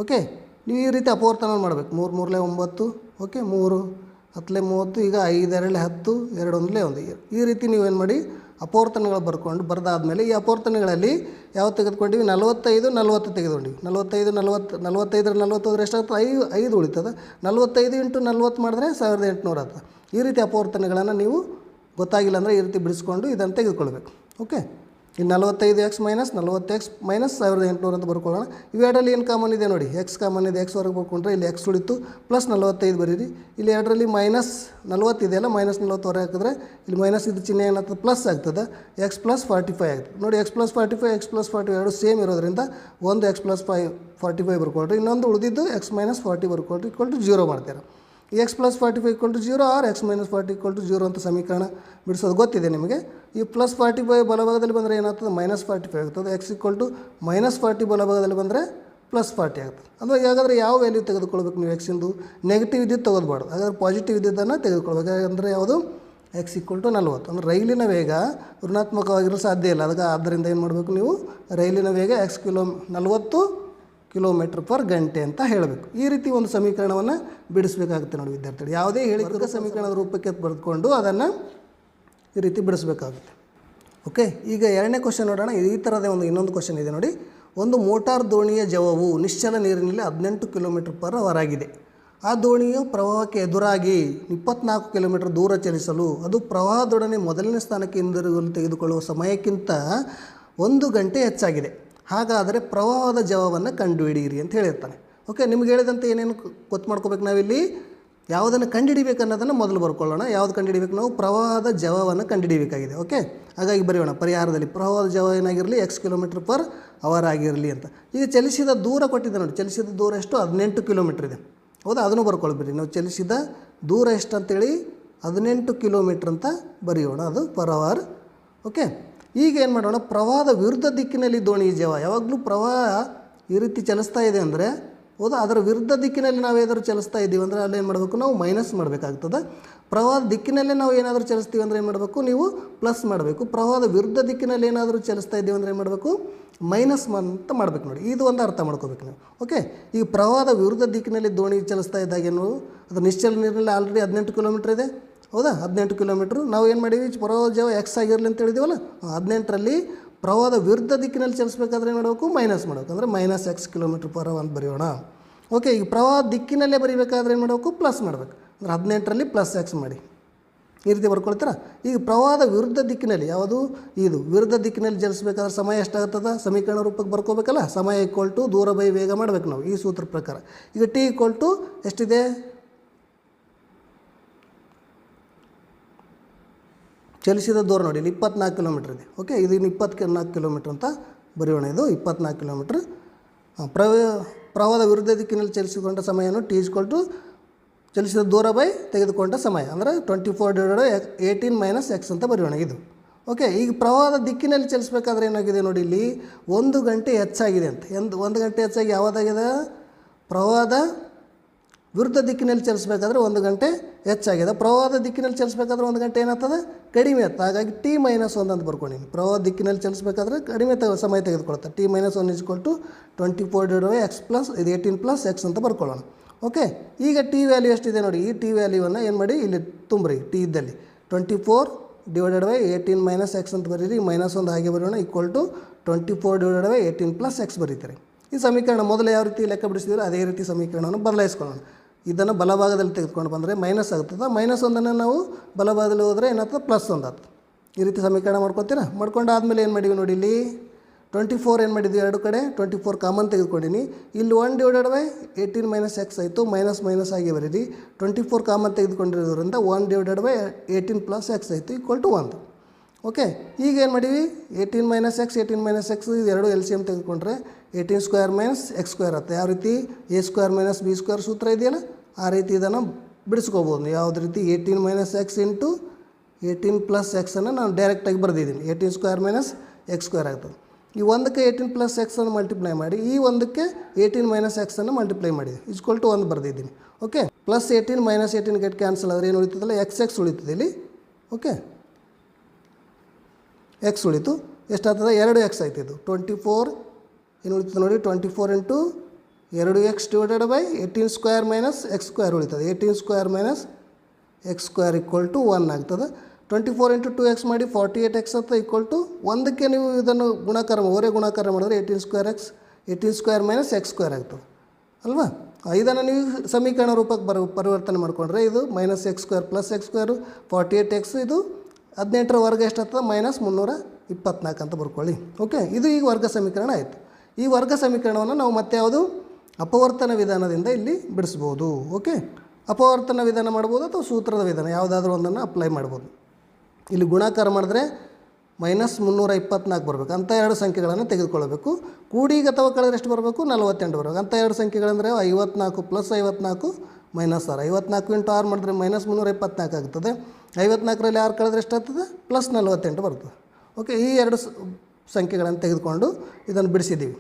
ಓಕೆ ನೀವು ಈ ರೀತಿ ಅಪವರ್ತನ ಮಾಡಬೇಕು. ಮೂರು, ಮೂರಲೆ ಒಂಬತ್ತು ಓಕೆ ಮೂರು, ಹತ್ತಲೆ ಮೂವತ್ತು, ಈಗ ಐದು ಎರಡಲೆ ಹತ್ತು ಎರಡು ಒಂದಲೇ ಒಂದು ಈ ರೀತಿ ನೀವೇನು ಮಾಡಿ ಅಪವರ್ತನಗಳು ಬರ್ಕೊಂಡು ಬರೆದಾದ್ಮೇಲೆ ಈ ಅಪವರ್ತನಗಳಲ್ಲಿ ಯಾವ ತೆಗೆದುಕೊಂಡಿವಿ? ನಲವತ್ತೈದು, ನಲವತ್ತು ತೆಗೆದುಕೊಂಡಿವಿ. ನಲವತ್ತೈದು, ನಲವತ್ತು, ನಲವತ್ತೈದರ ನಲವತ್ತು ನಲ್ವತ್ತೋದ್ರೆ ಎಷ್ಟಾಗ್ತದೆ ಐದು ಐದು ಉಳಿತದೆ. ನಲವತ್ತೈದು ಇಂಟು ನಲವತ್ತು ಮಾಡಿದ್ರೆ ಸಾವಿರದ ಎಂಟುನೂರು ಆಗ್ತದೆ. ಈ ರೀತಿ ಅಪವರ್ತನಗಳನ್ನು ನೀವು ಗೊತ್ತಾಗಿಲ್ಲ ಅಂದರೆ ಈ ರೀತಿ ಬಿಡಿಸ್ಕೊಂಡು ಇದನ್ನು ತೆಗೆದುಕೊಳ್ಬೇಕು. ಓಕೆ ಈ ನಲವತ್ತೈದು ಎಕ್ಸ್ ಮೈನಸ್ ನಲವತ್ತು ಎಕ್ಸ್ ಮೈನಸ್ ಸಾವಿರದ ಎಂಟುನೂರು ಅಂತ ಬರ್ಕೊಳ್ಳೋಣ. ಇವೆರಡರಲ್ಲಿ ಏನು ಕಾಮನ್ ಇದೆ ನೋಡಿ. ಎಕ್ಸ್ ಕಾಮನ್ ಇದೆ. ಎಕ್ಸ್ ಹೊರಗೆ ಬರ್ಕೊಂಡ್ರೆ ಇಲ್ಲಿ ಎಕ್ಸ್ ಉಳಿತು. ಪ್ಲಸ್ ನಲವತ್ತೈದು ಬರೀರಿ. ಇಲ್ಲಿ ಎರಡರಲ್ಲಿ ಮೈನಸ್ ನಲವತ್ತಿದೆಯಲ್ಲ ಮೈನಸ್ ನಲವತ್ತು ಹೊರಗೆ ಹಾಕಿದ್ರೆ ಇಲ್ಲಿ ಮೈನಸ್ ಇದು ಚಿಹ್ನೆ ಏನಾಗ್ತದೆ? ಪ್ಲಸ್ ಆಗ್ತದೆ. ಎಕ್ಸ್ ಪ್ಲಸ್ ಫಾರ್ಟಿ ಫೈವ್ ಆಗ್ತದೆ. ನೋಡಿ x plus forty five x plus forty ಎರಡು ಸೇಮ್ ಇರೋದ್ರಿಂದ ಒಂದು x plus five forty five ಬರ್ಕೊಳ್ರಿ ಇನ್ನೊಂದು ಉಳಿದಿದ್ದು ಎಕ್ಸ್ ಮೈನಸ್ ಫಾರ್ಟಿ ಬರ್ಕೊಳ್ರಿ ಇಕ್ವಲ್ ಟು ಜೀರೋ ಮಾಡ್ತೀರಾ. X plus forty five equal to zero or x minus forty equal to zero ಅಂತ ಸಮೀಕರಣ ಬಿಡಿಸೋದು ಗೊತ್ತಿದೆ ನಿಮಗೆ. ಈ ಪ್ಲಸ್ ಫಾರ್ಟಿ ಫೈ ಬಲಭಾಗದಲ್ಲಿ ಬಂದರೆ ಏನಾಗ್ತದೆ? ಮೈನಸ್ ಫಾರ್ಟಿ ಫೈವ್ ಆಗ್ತದೆ. X equal to minus forty ಬಲಭಾಗದಲ್ಲಿ ಬಂದರೆ ಪ್ಲಸ್ ಫಾರ್ಟಿ ಆಗ್ತದೆ. ಅಂದರೆ ಹಾಗಾದರೆ ಯಾವ ವ್ಯಾಲ್ಯೂ ತೆಗೆದುಕೊಳ್ಬೇಕು ನೀವು ಎಕ್ಸಿಂದು ನೆಗೆಟಿವ್ ಇದ್ದಿದ್ದು ತೊಗೋಬಾರ್ದು ಹಾಗಾದ್ರೆ ಪಾಸಿಟಿವ್ ಇದ್ದಿದ್ದನ್ನು ತೆಗೆದುಕೊಳ್ಬೇಕು. ಯಾಕಂದರೆ ಯಾವುದು? ಎಕ್ಸ್ ಇಕ್ವಲ್ ಟು ನಲ್ವತ್ತು. ಅಂದರೆ ರೈಲಿನ ವೇಗ ಋಣಾತ್ಮಕವಾಗಿರಲು ಸಾಧ್ಯ ಇಲ್ಲ. ಅದಕ್ಕೆ ಆದ್ದರಿಂದ ಏನು ಮಾಡಬೇಕು ನೀವು? ರೈಲಿನ ವೇಗ ಎಕ್ಸ್ ಕಿಲೋ ನಲ್ವತ್ತು ಕಿಲೋಮೀಟ್ರ್ ಪರ್ ಗಂಟೆ ಅಂತ ಹೇಳಬೇಕು. ಈ ರೀತಿ ಒಂದು ಸಮೀಕರಣವನ್ನು ಬಿಡಿಸಬೇಕಾಗುತ್ತೆ ನೋಡಿ ವಿದ್ಯಾರ್ಥಿಗಳು. ಯಾವುದೇ ಹೇಳಿಕೆ ಸಮೀಕರಣದ ರೂಪಕ್ಕೆ ಬರೆದುಕೊಂಡು ಅದನ್ನು ಈ ರೀತಿ ಬಿಡಿಸಬೇಕಾಗುತ್ತೆ. ಓಕೆ ಈಗ ಎರಡನೇ ಕ್ವಶನ್ ನೋಡೋಣ. ಈ ಥರದ ಒಂದು ಇನ್ನೊಂದು ಕ್ವಶನ್ ಇದೆ ನೋಡಿ. ಒಂದು ಮೋಟಾರ್ ದೋಣಿಯ ಜವವು ನಿಶ್ಚಲ ನೀರಿನಲ್ಲಿ ಹದಿನೆಂಟು ಕಿಲೋಮೀಟರ್ ಪರ್ ಅವರ್ ಆ ದೋಣಿಯು ಪ್ರವಾಹಕ್ಕೆ ಎದುರಾಗಿ ಇಪ್ಪತ್ನಾಲ್ಕು ಕಿಲೋಮೀಟರ್ ದೂರ ಚಲಿಸಲು ಅದು ಪ್ರವಾಹದೊಡನೆ ಮೊದಲನೇ ಸ್ಥಾನಕ್ಕೆ ಹಿಂದಿರುಗಲು ತೆಗೆದುಕೊಳ್ಳುವ ಸಮಯಕ್ಕಿಂತ ಒಂದು ಗಂಟೆ ಹೆಚ್ಚಾಗಿದೆ. ಹಾಗಾದರೆ ಪ್ರವಾಹದ ಜವವನ್ನು ಕಂಡುಹಿಡಿಯಿರಿ ಅಂತ ಹೇಳಿರ್ತಾನೆ. ಓಕೆ ನಿಮ್ಗೆ ಹೇಳಿದಂತೆ ಏನೇನು ಗೊತ್ತು ಮಾಡ್ಕೋಬೇಕು ನಾವಿಲ್ಲಿ? ಯಾವುದನ್ನು ಕಂಡುಹಿಡಿಬೇಕು ಅನ್ನೋದನ್ನು ಮೊದಲು ಬರ್ಕೊಳ್ಳೋಣ. ಯಾವ್ದು ಕಂಡುಹಿಡಿಬೇಕು ನಾವು? ಪ್ರವಾಹದ ಜವವನ್ನು ಕಂಡುಹಿಡಿಬೇಕಾಗಿದೆ. ಓಕೆ ಹಾಗಾಗಿ ಬರೆಯೋಣ. ಪರಿಹಾರದಲ್ಲಿ ಪ್ರವಾಹದ ಜವ ಏನಾಗಿರಲಿ? ಎಕ್ಸ್ ಕಿಲೋಮೀಟ್ರ್ ಪರ್ ಅವರ್ ಆಗಿರಲಿ ಅಂತ. ಈಗ ಚಲಿಸಿದ ದೂರ ಕೊಟ್ಟಿದ್ದೆ ನೋಡಿ. ಚಲಿಸಿದ ದೂರ ಎಷ್ಟು? ಹದಿನೆಂಟು ಕಿಲೋಮೀಟ್ರ್ ಇದೆ. ಹೌದಾ? ಅದನ್ನು ಬರ್ಕೊಳ್ಬಿಡಿ. ನಾವು ಚಲಿಸಿದ ದೂರ ಎಷ್ಟು ಅಂತೇಳಿ ಹದಿನೆಂಟು ಕಿಲೋಮೀಟ್ರ್ ಅಂತ ಬರೆಯೋಣ. ಅದು ಪರ್ ಅವರ್ ಓಕೆ ಈಗ ಏನು ಮಾಡೋಣ ಪ್ರವಾಹದ ವಿರುದ್ಧ ದಿಕ್ಕಿನಲ್ಲಿ ದೋಣಿ ಜವ. ಯಾವಾಗಲೂ ಪ್ರವಾಹ ಈ ರೀತಿ ಚಲಿಸ್ತಾ ಇದೆ ಅಂದರೆ, ಹೌದಾ? ಅದರ ವಿರುದ್ಧ ದಿಕ್ಕಿನಲ್ಲಿ ನಾವು ಏನಾದರೂ ಚಲಿಸ್ತಾ ಇದ್ದೀವಿ ಅಂದರೆ ಅಲ್ಲಿ ಏನು ಮಾಡಬೇಕು? ನಾವು ಮೈನಸ್ ಮಾಡಬೇಕಾಗ್ತದೆ. ಪ್ರವಾಹದ ದಿಕ್ಕಿನಲ್ಲೇ ನಾವು ಏನಾದರೂ ಚಲಿಸ್ತೀವಿ ಅಂದರೆ ಏನು ಮಾಡಬೇಕು? ನೀವು ಪ್ಲಸ್ ಮಾಡಬೇಕು. ಪ್ರವಾಹದ ವಿರುದ್ಧ ದಿಕ್ಕಿನಲ್ಲಿ ಏನಾದರೂ ಚಲಿಸ್ತಾ ಇದ್ದೀವಿ ಅಂದರೆ ಏನು ಮಾಡಬೇಕು? ಮೈನಸ್ ಅಂತ ಮಾಡಬೇಕು ನೋಡಿ. ಇದು ಒಂದು ಅರ್ಥ ಮಾಡ್ಕೋಬೇಕು ನೀವು. ಓಕೆ ಈಗ ಪ್ರವಾಹದ ವಿರುದ್ಧ ದಿಕ್ಕಿನಲ್ಲಿ ದೋಣಿ ಚಲಿಸ್ತಾ ಇದ್ದಾಗೇನು? ಅದು ನಿಶ್ಚಲ ನೀರಿನಲ್ಲಿ ಆಲ್ರೆಡಿ ಹದಿನೆಂಟು ಕಿಲೋಮೀಟ್ರ್ ಇದೆ. ಹೌದಾ? ಹದಿನೆಂಟು ಕಿಲೋಮೀಟ್ರ್. ನಾವು ಏನು ಮಾಡೀವಿ ಪ್ರವಾಹ ಜವ ಎಕ್ಸ್ ಆಗಿರಲಿ ಅಂತ ಹೇಳಿದೀವಲ್ಲ ಹದಿನೆಂಟರಲ್ಲಿ ಪ್ರವಾಹದ ವಿರುದ್ಧ ದಿಕ್ಕಿನಲ್ಲಿ ಚಲಿಸ್ಬೇಕಾದ್ರೆ ಏನು ಮಾಡಬೇಕು? ಮೈನಸ್ ಮಾಡಬೇಕು. ಅಂದರೆ ಮೈನಸ್ ಎಕ್ಸ್ ಕಿಲೋಮೀಟ್ರ್ ಪರ್ ಅಂತ ಬರೆಯೋಣ. ಓಕೆ ಈಗ ಪ್ರವಾಹ ದಿಕ್ಕಿನಲ್ಲೇ ಬರೀಬೇಕಾದ್ರೆ ಏನು ಮಾಡಬೇಕು? ಪ್ಲಸ್ ಮಾಡಬೇಕು. ಅಂದರೆ ಹದಿನೆಂಟರಲ್ಲಿ ಪ್ಲಸ್ ಎಕ್ಸ್ ಮಾಡಿ. ಈ ರೀತಿ ಬರ್ಕೊಳ್ತೀರಾ? ಈಗ ಪ್ರವಾಹದ ವಿರುದ್ಧ ದಿಕ್ಕಿನಲ್ಲಿ, ಯಾವುದು? ಇದು. ವಿರುದ್ಧ ದಿಕ್ಕಿನಲ್ಲಿ ಚಲಿಸಬೇಕಾದ್ರೆ ಸಮಯ ಎಷ್ಟಾಗುತ್ತದೆ ಸಮೀಕರಣ ರೂಪಕ್ಕೆ ಬರ್ಕೋಬೇಕಲ್ಲ? ಸಮಯ ಈಕ್ವಲ್ ಟು ದೂರ ಬೈ ವೇಗ ಮಾಡಬೇಕು ನಾವು ಈ ಸೂತ್ರ ಪ್ರಕಾರ. ಈಗ ಟಿ ಈಕ್ವಲ್ ಟು ಎಷ್ಟಿದೆ? ಚಲಿಸಿದ ದೂರ ನೋಡಿ, ಇಲ್ಲಿ ಇಪ್ಪತ್ನಾಲ್ಕು ಕಿಲೋಮೀಟ್ರ್ ಇದೆ. ಓಕೆ ಇದು ಇನ್ನು ಇಪ್ಪತ್ತು ನಾಲ್ಕು ಕಿಲೋಮೀಟ್ರ್ ಅಂತ ಬರೆಯೋಣ. ಇದು ಇಪ್ಪತ್ನಾಲ್ಕು ಕಿಲೋಮೀಟ್ರ್ ಪ್ರವ, ಪ್ರವಾಹದ ವಿರುದ್ಧ ದಿಕ್ಕಿನಲ್ಲಿ ಚಲಿಸಿಕೊಂಡ ಸಮಯವನ್ನು ಟಿ ಟು ಚಲಿಸಿದ ದೂರ ಬೈ ತೆಗೆದುಕೊಂಡ ಸಮಯ. ಅಂದರೆ twenty four divided eighteen minus x ಅಂತ ಬರೆಯೋಣ ಇದು. ಓಕೆ ಈಗ ಪ್ರವಾಹದ ದಿಕ್ಕಿನಲ್ಲಿ ಚಲಿಸಬೇಕಾದ್ರೆ ಏನಾಗಿದೆ ನೋಡಿ, ಇಲ್ಲಿ ಒಂದು ಗಂಟೆ ಹೆಚ್ಚಾಗಿದೆ ಅಂತ. ಎಂದು, ಒಂದು ಗಂಟೆ ಹೆಚ್ಚಾಗಿ ಯಾವುದಾಗಿದೆ? ಪ್ರವಾಹದ ವಿರುದ್ಧ ದಿಕ್ಕಿನಲ್ಲಿ ಚಲಿಸಬೇಕಾದ್ರೆ ಒಂದು ಗಂಟೆ ಹೆಚ್ಚಾಗಿದೆ. ಪ್ರವಾಹದ ದಿಕ್ಕಿನಲ್ಲಿ ಚಲಿಸಬೇಕಾದ್ರೆ ಒಂದು ಗಂಟೆ ಏನಾಗ್ತದೆ? ಕಡಿಮೆ ಆಯ್ತು ಹಾಗಾಗಿ ಟಿ ಮೈನಸ್ ಒಂದು ಅಂತ ಬರ್ಕೊಂಡಿನಿ ಪ್ರವಾಹ ದಿಕ್ಕಿನಲ್ಲಿ ಚಲಿಸಬೇಕಾದ್ರೆ ಕಡಿಮೆ ಸಮಯ ತೆಗೆದುಕೊಳ್ತದೆ T minus one is equal to twenty four divide by X plus ಇದು ಏಯ್ಟೀನ್ ಪ್ಲಸ್ ಎಕ್ಸ್ ಅಂತ ಬರ್ಕೊಳ್ಳೋಣ. ಓಕೆ ಈಗ ಟಿ ವ್ಯಾಲ್ಯೂ ಎಷ್ಟಿದೆ ನೋಡಿ. ಈ ಟಿ ವ್ಯಾಲ್ಯೂವನ್ನು ಏನು ಮಾಡಿ? ಇಲ್ಲಿ ತುಂಬ್ರಿ. ಟಿ ಇದ್ದಲ್ಲಿ twenty four divided by eighteen minus x ಅಂತ ಬರೀರಿ. ಮೈನಸ್ ಒಂದು ಹಾಗೆ ಬರೋಣ. Equal to twenty four divided by eighteen plus x ಬರೀತಾರೆ. ಈ ಸಮೀಕರಣ ಮೊದಲು ಯಾವ ರೀತಿ ಲೆಕ್ಕ ಬಿಡಿಸಿದ್ರು ಅದೇ ರೀತಿ ಸಮೀಕರಣವನ್ನು ಬದಲಾಯಿಸ್ಕೊಳ್ಳೋಣ. ಇದನ್ನು ಬಲಭಾಗದಲ್ಲಿ ತೆಗೆದುಕೊಂಡು ಬಂದರೆ ಮೈನಸ್ ಆಗ್ತದೆ ಮೈನಸ್ ಒಂದನ್ನು ನಾವು ಬಲಭಾಗದಲ್ಲಿ ಹೋದರೆ ಏನಾಗ್ತದೆ? ಪ್ಲಸ್ ಒಂದು ಆಗ್ತದೆ. ಈ ರೀತಿ ಸಮೀಕರಣ ಮಾಡ್ಕೊತೀರಾ? ಮಾಡ್ಕೊಂಡು ಆದಮೇಲೆ ಏನು ಮಾಡಿವಿ ನೋಡಿ ಇಲ್ಲಿ? ಟ್ವೆಂಟಿ ಫೋರ್ ಏನು ಮಾಡಿದ್ವಿ? ಎರಡು ಕಡೆ ಟ್ವೆಂಟಿ ಫೋರ್ ಕಾಮನ್ ತೆಗೆದುಕೊಂಡಿನಿ. ಇಲ್ಲಿ one divided by eighteen minus x ಆಯಿತು. ಮೈನಸ್ ಮೈನಸ್ ಆಗಿ ಬರೀರಿ. Twenty four common ತೆಗೆದುಕೊಂಡಿರೋದ್ರಿಂದ one divided by eighteen plus x ಆಯಿತು ಈಕ್ವಲ್ ಟು ಒಂದು. ಓಕೆ ಈಗ ಏನು ಮಾಡೀವಿ? Eighteen minus x eighteen minus x ಇದು ಎರಡು ಎಲ್ ಸಿ ಎಂ ತೆಗೆದುಕೊಂಡ್ರೆ eighteen square minus x square ಆಗುತ್ತೆ ಯಾವ ರೀತಿ a square minus b square ಸೂತ್ರ ಇದೆಯಲ್ಲ, ಆ ರೀತಿ ಇದನ್ನು ಬಿಡಿಸ್ಕೋಬೋದು. ಯಾವುದೇ ರೀತಿ? Eighteen minus x into eighteen plus ಎಕ್ಸನ್ನು ನಾನು ಡೈರೆಕ್ಟಾಗಿ ಬರೆದಿದ್ದೀನಿ. Eighteen square minus x square ಆಗ್ತದೆ. ಈ ಒಂದಕ್ಕೆ ಏಯ್ಟೀನ್ ಪ್ಲಸ್ ಎಕ್ಸನ್ನು ಮಲ್ಟಿಪ್ಲೈ ಮಾಡಿ, ಈ ಒಂದಕ್ಕೆ ಏಯ್ಟೀನ್ ಮೈನಸ್ ಎಕ್ಸನ್ನು ಮಲ್ಟಿಪ್ಲೈ ಮಾಡಿ ಇಸ್ಕೊಲ್ ಟು ಒಂದು ಬರೆದಿದ್ದೀನಿ. Okay? Plus eighteen minus eighteen get cancel ಆದರೆ ಏನು ಉಳಿತದಲ್ಲ? ಎಕ್ಸ್ ಎಕ್ಸ್ ಉಳಿತದೆ ಇಲ್ಲಿ. ಓಕೆ? ಎಕ್ಸ್ ಉಳಿತು. ಎಷ್ಟಾಗ್ತದೆ ಎರಡು ಎಕ್ಸ್ ಆಯ್ತಿದ್ದು ಟ್ವೆಂಟಿ ಫೋರ್ ಏನು ಉಳಿತದೆ ನೋಡಿ ಟ್ವೆಂಟಿ ಫೋರ್ ಇಂಟು ಎರಡು x divided by eighteen square minus x square ಉಳಿತದೆ. Eighteen square minus x square equal to one ಆಗ್ತದೆ. Twenty four into two x ಮಾಡಿ ಫಾರ್ಟಿ ಏಯ್ಟ್ ಎಕ್ಸ್ ಅಂತ ಈಕ್ವಲ್ ಟು ಒಂದಕ್ಕೆ ನೀವು ಇದನ್ನು ಗುಣಾಕಾರ ಓರೇ ಗುಣಾಕಾರ ಮಾಡಿದ್ರೆ eighteen square x eighteen square minus x square ಆಗ್ತದೆ. ಅಲ್ವಾ? ಇದನ್ನು ನೀವು ಸಮೀಕರಣ ರೂಪಕ್ಕೆ ಬರ, ಪರಿವರ್ತನೆ ಮಾಡಿಕೊಂಡ್ರೆ ಇದು minus x square plus x square forty eight x ಇದು ಹದಿನೆಂಟರ ವರ್ಗ ಎಷ್ಟಾಗ್ತದೆ? ಮೈನಸ್ ಮುನ್ನೂರ ಇಪ್ಪತ್ನಾಲ್ಕು ಅಂತ ಬರ್ಕೊಳ್ಳಿ. ಓಕೆ ಇದು ಈಗ ವರ್ಗ ಸಮೀಕರಣ ಆಯಿತು. ಈ ವರ್ಗ ಸಮೀಕರಣವನ್ನು ನಾವು ಮತ್ತೆ ಯಾವುದು? ಅಪವರ್ತನ ವಿಧಾನದಿಂದ ಇಲ್ಲಿ ಬಿಡಿಸ್ಬೋದು. ಓಕೆ ಅಪವರ್ತನ ವಿಧಾನ ಮಾಡ್ಬೋದು ಅಥವಾ ಸೂತ್ರದ ವಿಧಾನ? ಯಾವುದಾದ್ರೂ ಒಂದನ್ನು ಅಪ್ಲೈ ಮಾಡ್ಬೋದು. ಇಲ್ಲಿ ಗುಣಾಕಾರ ಮಾಡಿದ್ರೆ ಮೈನಸ್ ಮುನ್ನೂರ ಇಪ್ಪತ್ನಾಲ್ಕು ಬರಬೇಕು. ಅಂಥ ಎರಡು ಸಂಖ್ಯೆಗಳನ್ನು ತೆಗೆದುಕೊಳ್ಬೇಕು ಕೂಡಿಗೆ ಅಥವಾ ಕಳೆದ್ರೆ ಎಷ್ಟು ಬರಬೇಕು? ನಲವತ್ತೆಂಟು ಬರಬೇಕು. ಅಂಥ ಎರಡು ಸಂಖ್ಯೆಗಳಂದರೆ ಐವತ್ನಾಲ್ಕು ಪ್ಲಸ್ ಐವತ್ನಾಲ್ಕು ಮೈನಸ್ ಆರು. ಐವತ್ನಾಲ್ಕು ಇಂಟು ಆರು ಮಾಡಿದ್ರೆ ಮೈನಸ್ ಮುನ್ನೂರ ಇಪ್ಪತ್ನಾಲ್ಕು ಆಗ್ತದೆ. ಐವತ್ನಾಲ್ಕರಲ್ಲಿ ಆರು ಕಳೆದ್ರೆ ಎಷ್ಟಾಗ್ತದೆ? ಪ್ಲಸ್ ನಲವತ್ತೆಂಟು ಬರ್ತದೆ. ಓಕೆ ಈ ಎರಡು ಸಂಖ್ಯೆಗಳನ್ನು ತೆಗೆದುಕೊಂಡು ಇದನ್ನು ಬಿಡಿಸಿದ್ದೀವಿ.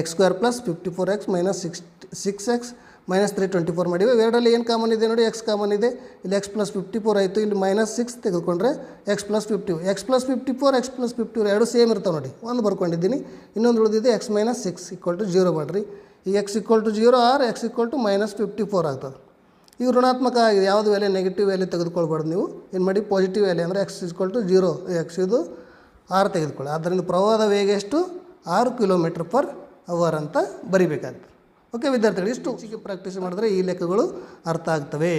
X square plus fifty four x minus six six x minus three twenty four ಮಾಡಿವೆ. ಎರಡರಲ್ಲಿ ಏನು ಕಾಮನ್ ಇದೆ ನೋಡಿ ಎಕ್ಸ್ ಕಾಮನ್ ಇದೆ. ಇಲ್ಲಿ ಎಕ್ಸ್ ಪ್ಲಸ್ ಫಿಫ್ಟಿ ಫೋರ್ ಆಯಿತು. ಇಲ್ಲಿ ಮೈನಸ್ ಸಿಕ್ಸ್ ತೆಗೆದುಕೊಂಡ್ರೆ x plus fifty x plus fifty four x plus fifty four ಎರಡು ಸೇಮ್ ಇರ್ತಾವೆ ನೋಡಿ. ಒಂದು ಬರ್ಕೊಂಡಿದ್ದೀನಿ. ಇನ್ನೊಂದು ಉಳಿದಿದೆ x minus six equal to zero ಮಾಡಿರಿ. ಈ x equal to zero or x equal to minus fifty four ಆಗ್ತದೆ. ಈಗ ಋಣಾತ್ಮಕ ಆಗಿದೆ. ಯಾವುದು ವ್ಯಾಲ್ಯೂ ನೆಗೆಟಿವ್ ವ್ಯಾಲ್ಯೂ ತೆಗೆದುಕೊಳ್ಬಾರ್ದು ನೀವು. ಏನು ಮಾಡಿ? ಪಾಸಿಟಿವ್ ವ್ಯಾಲ್ಯೂ ಅಂದರೆ x equal to zero x ಇದು ಆರು ತೆಗೆದುಕೊಳ್ಳಿ. ಆದ್ದರಿಂದ ಪ್ರವಾಹದ ವೇಗ ಎಷ್ಟು? ಆರು ಕಿಲೋಮೀಟ್ರ್ ಪರ್ ಅವರ್ ಅಂತ ಬರಿಬೇಕಾಗ್ತದೆ. ಓಕೆ ವಿದ್ಯಾರ್ಥಿಗಳು, ಇಷ್ಟು ಹೆಚ್ಚಿಗೆ ಪ್ರಾಕ್ಟೀಸ್ ಮಾಡಿದ್ರೆ ಈ ಲೆಕ್ಕಗಳು ಅರ್ಥ ಆಗ್ತವೆ.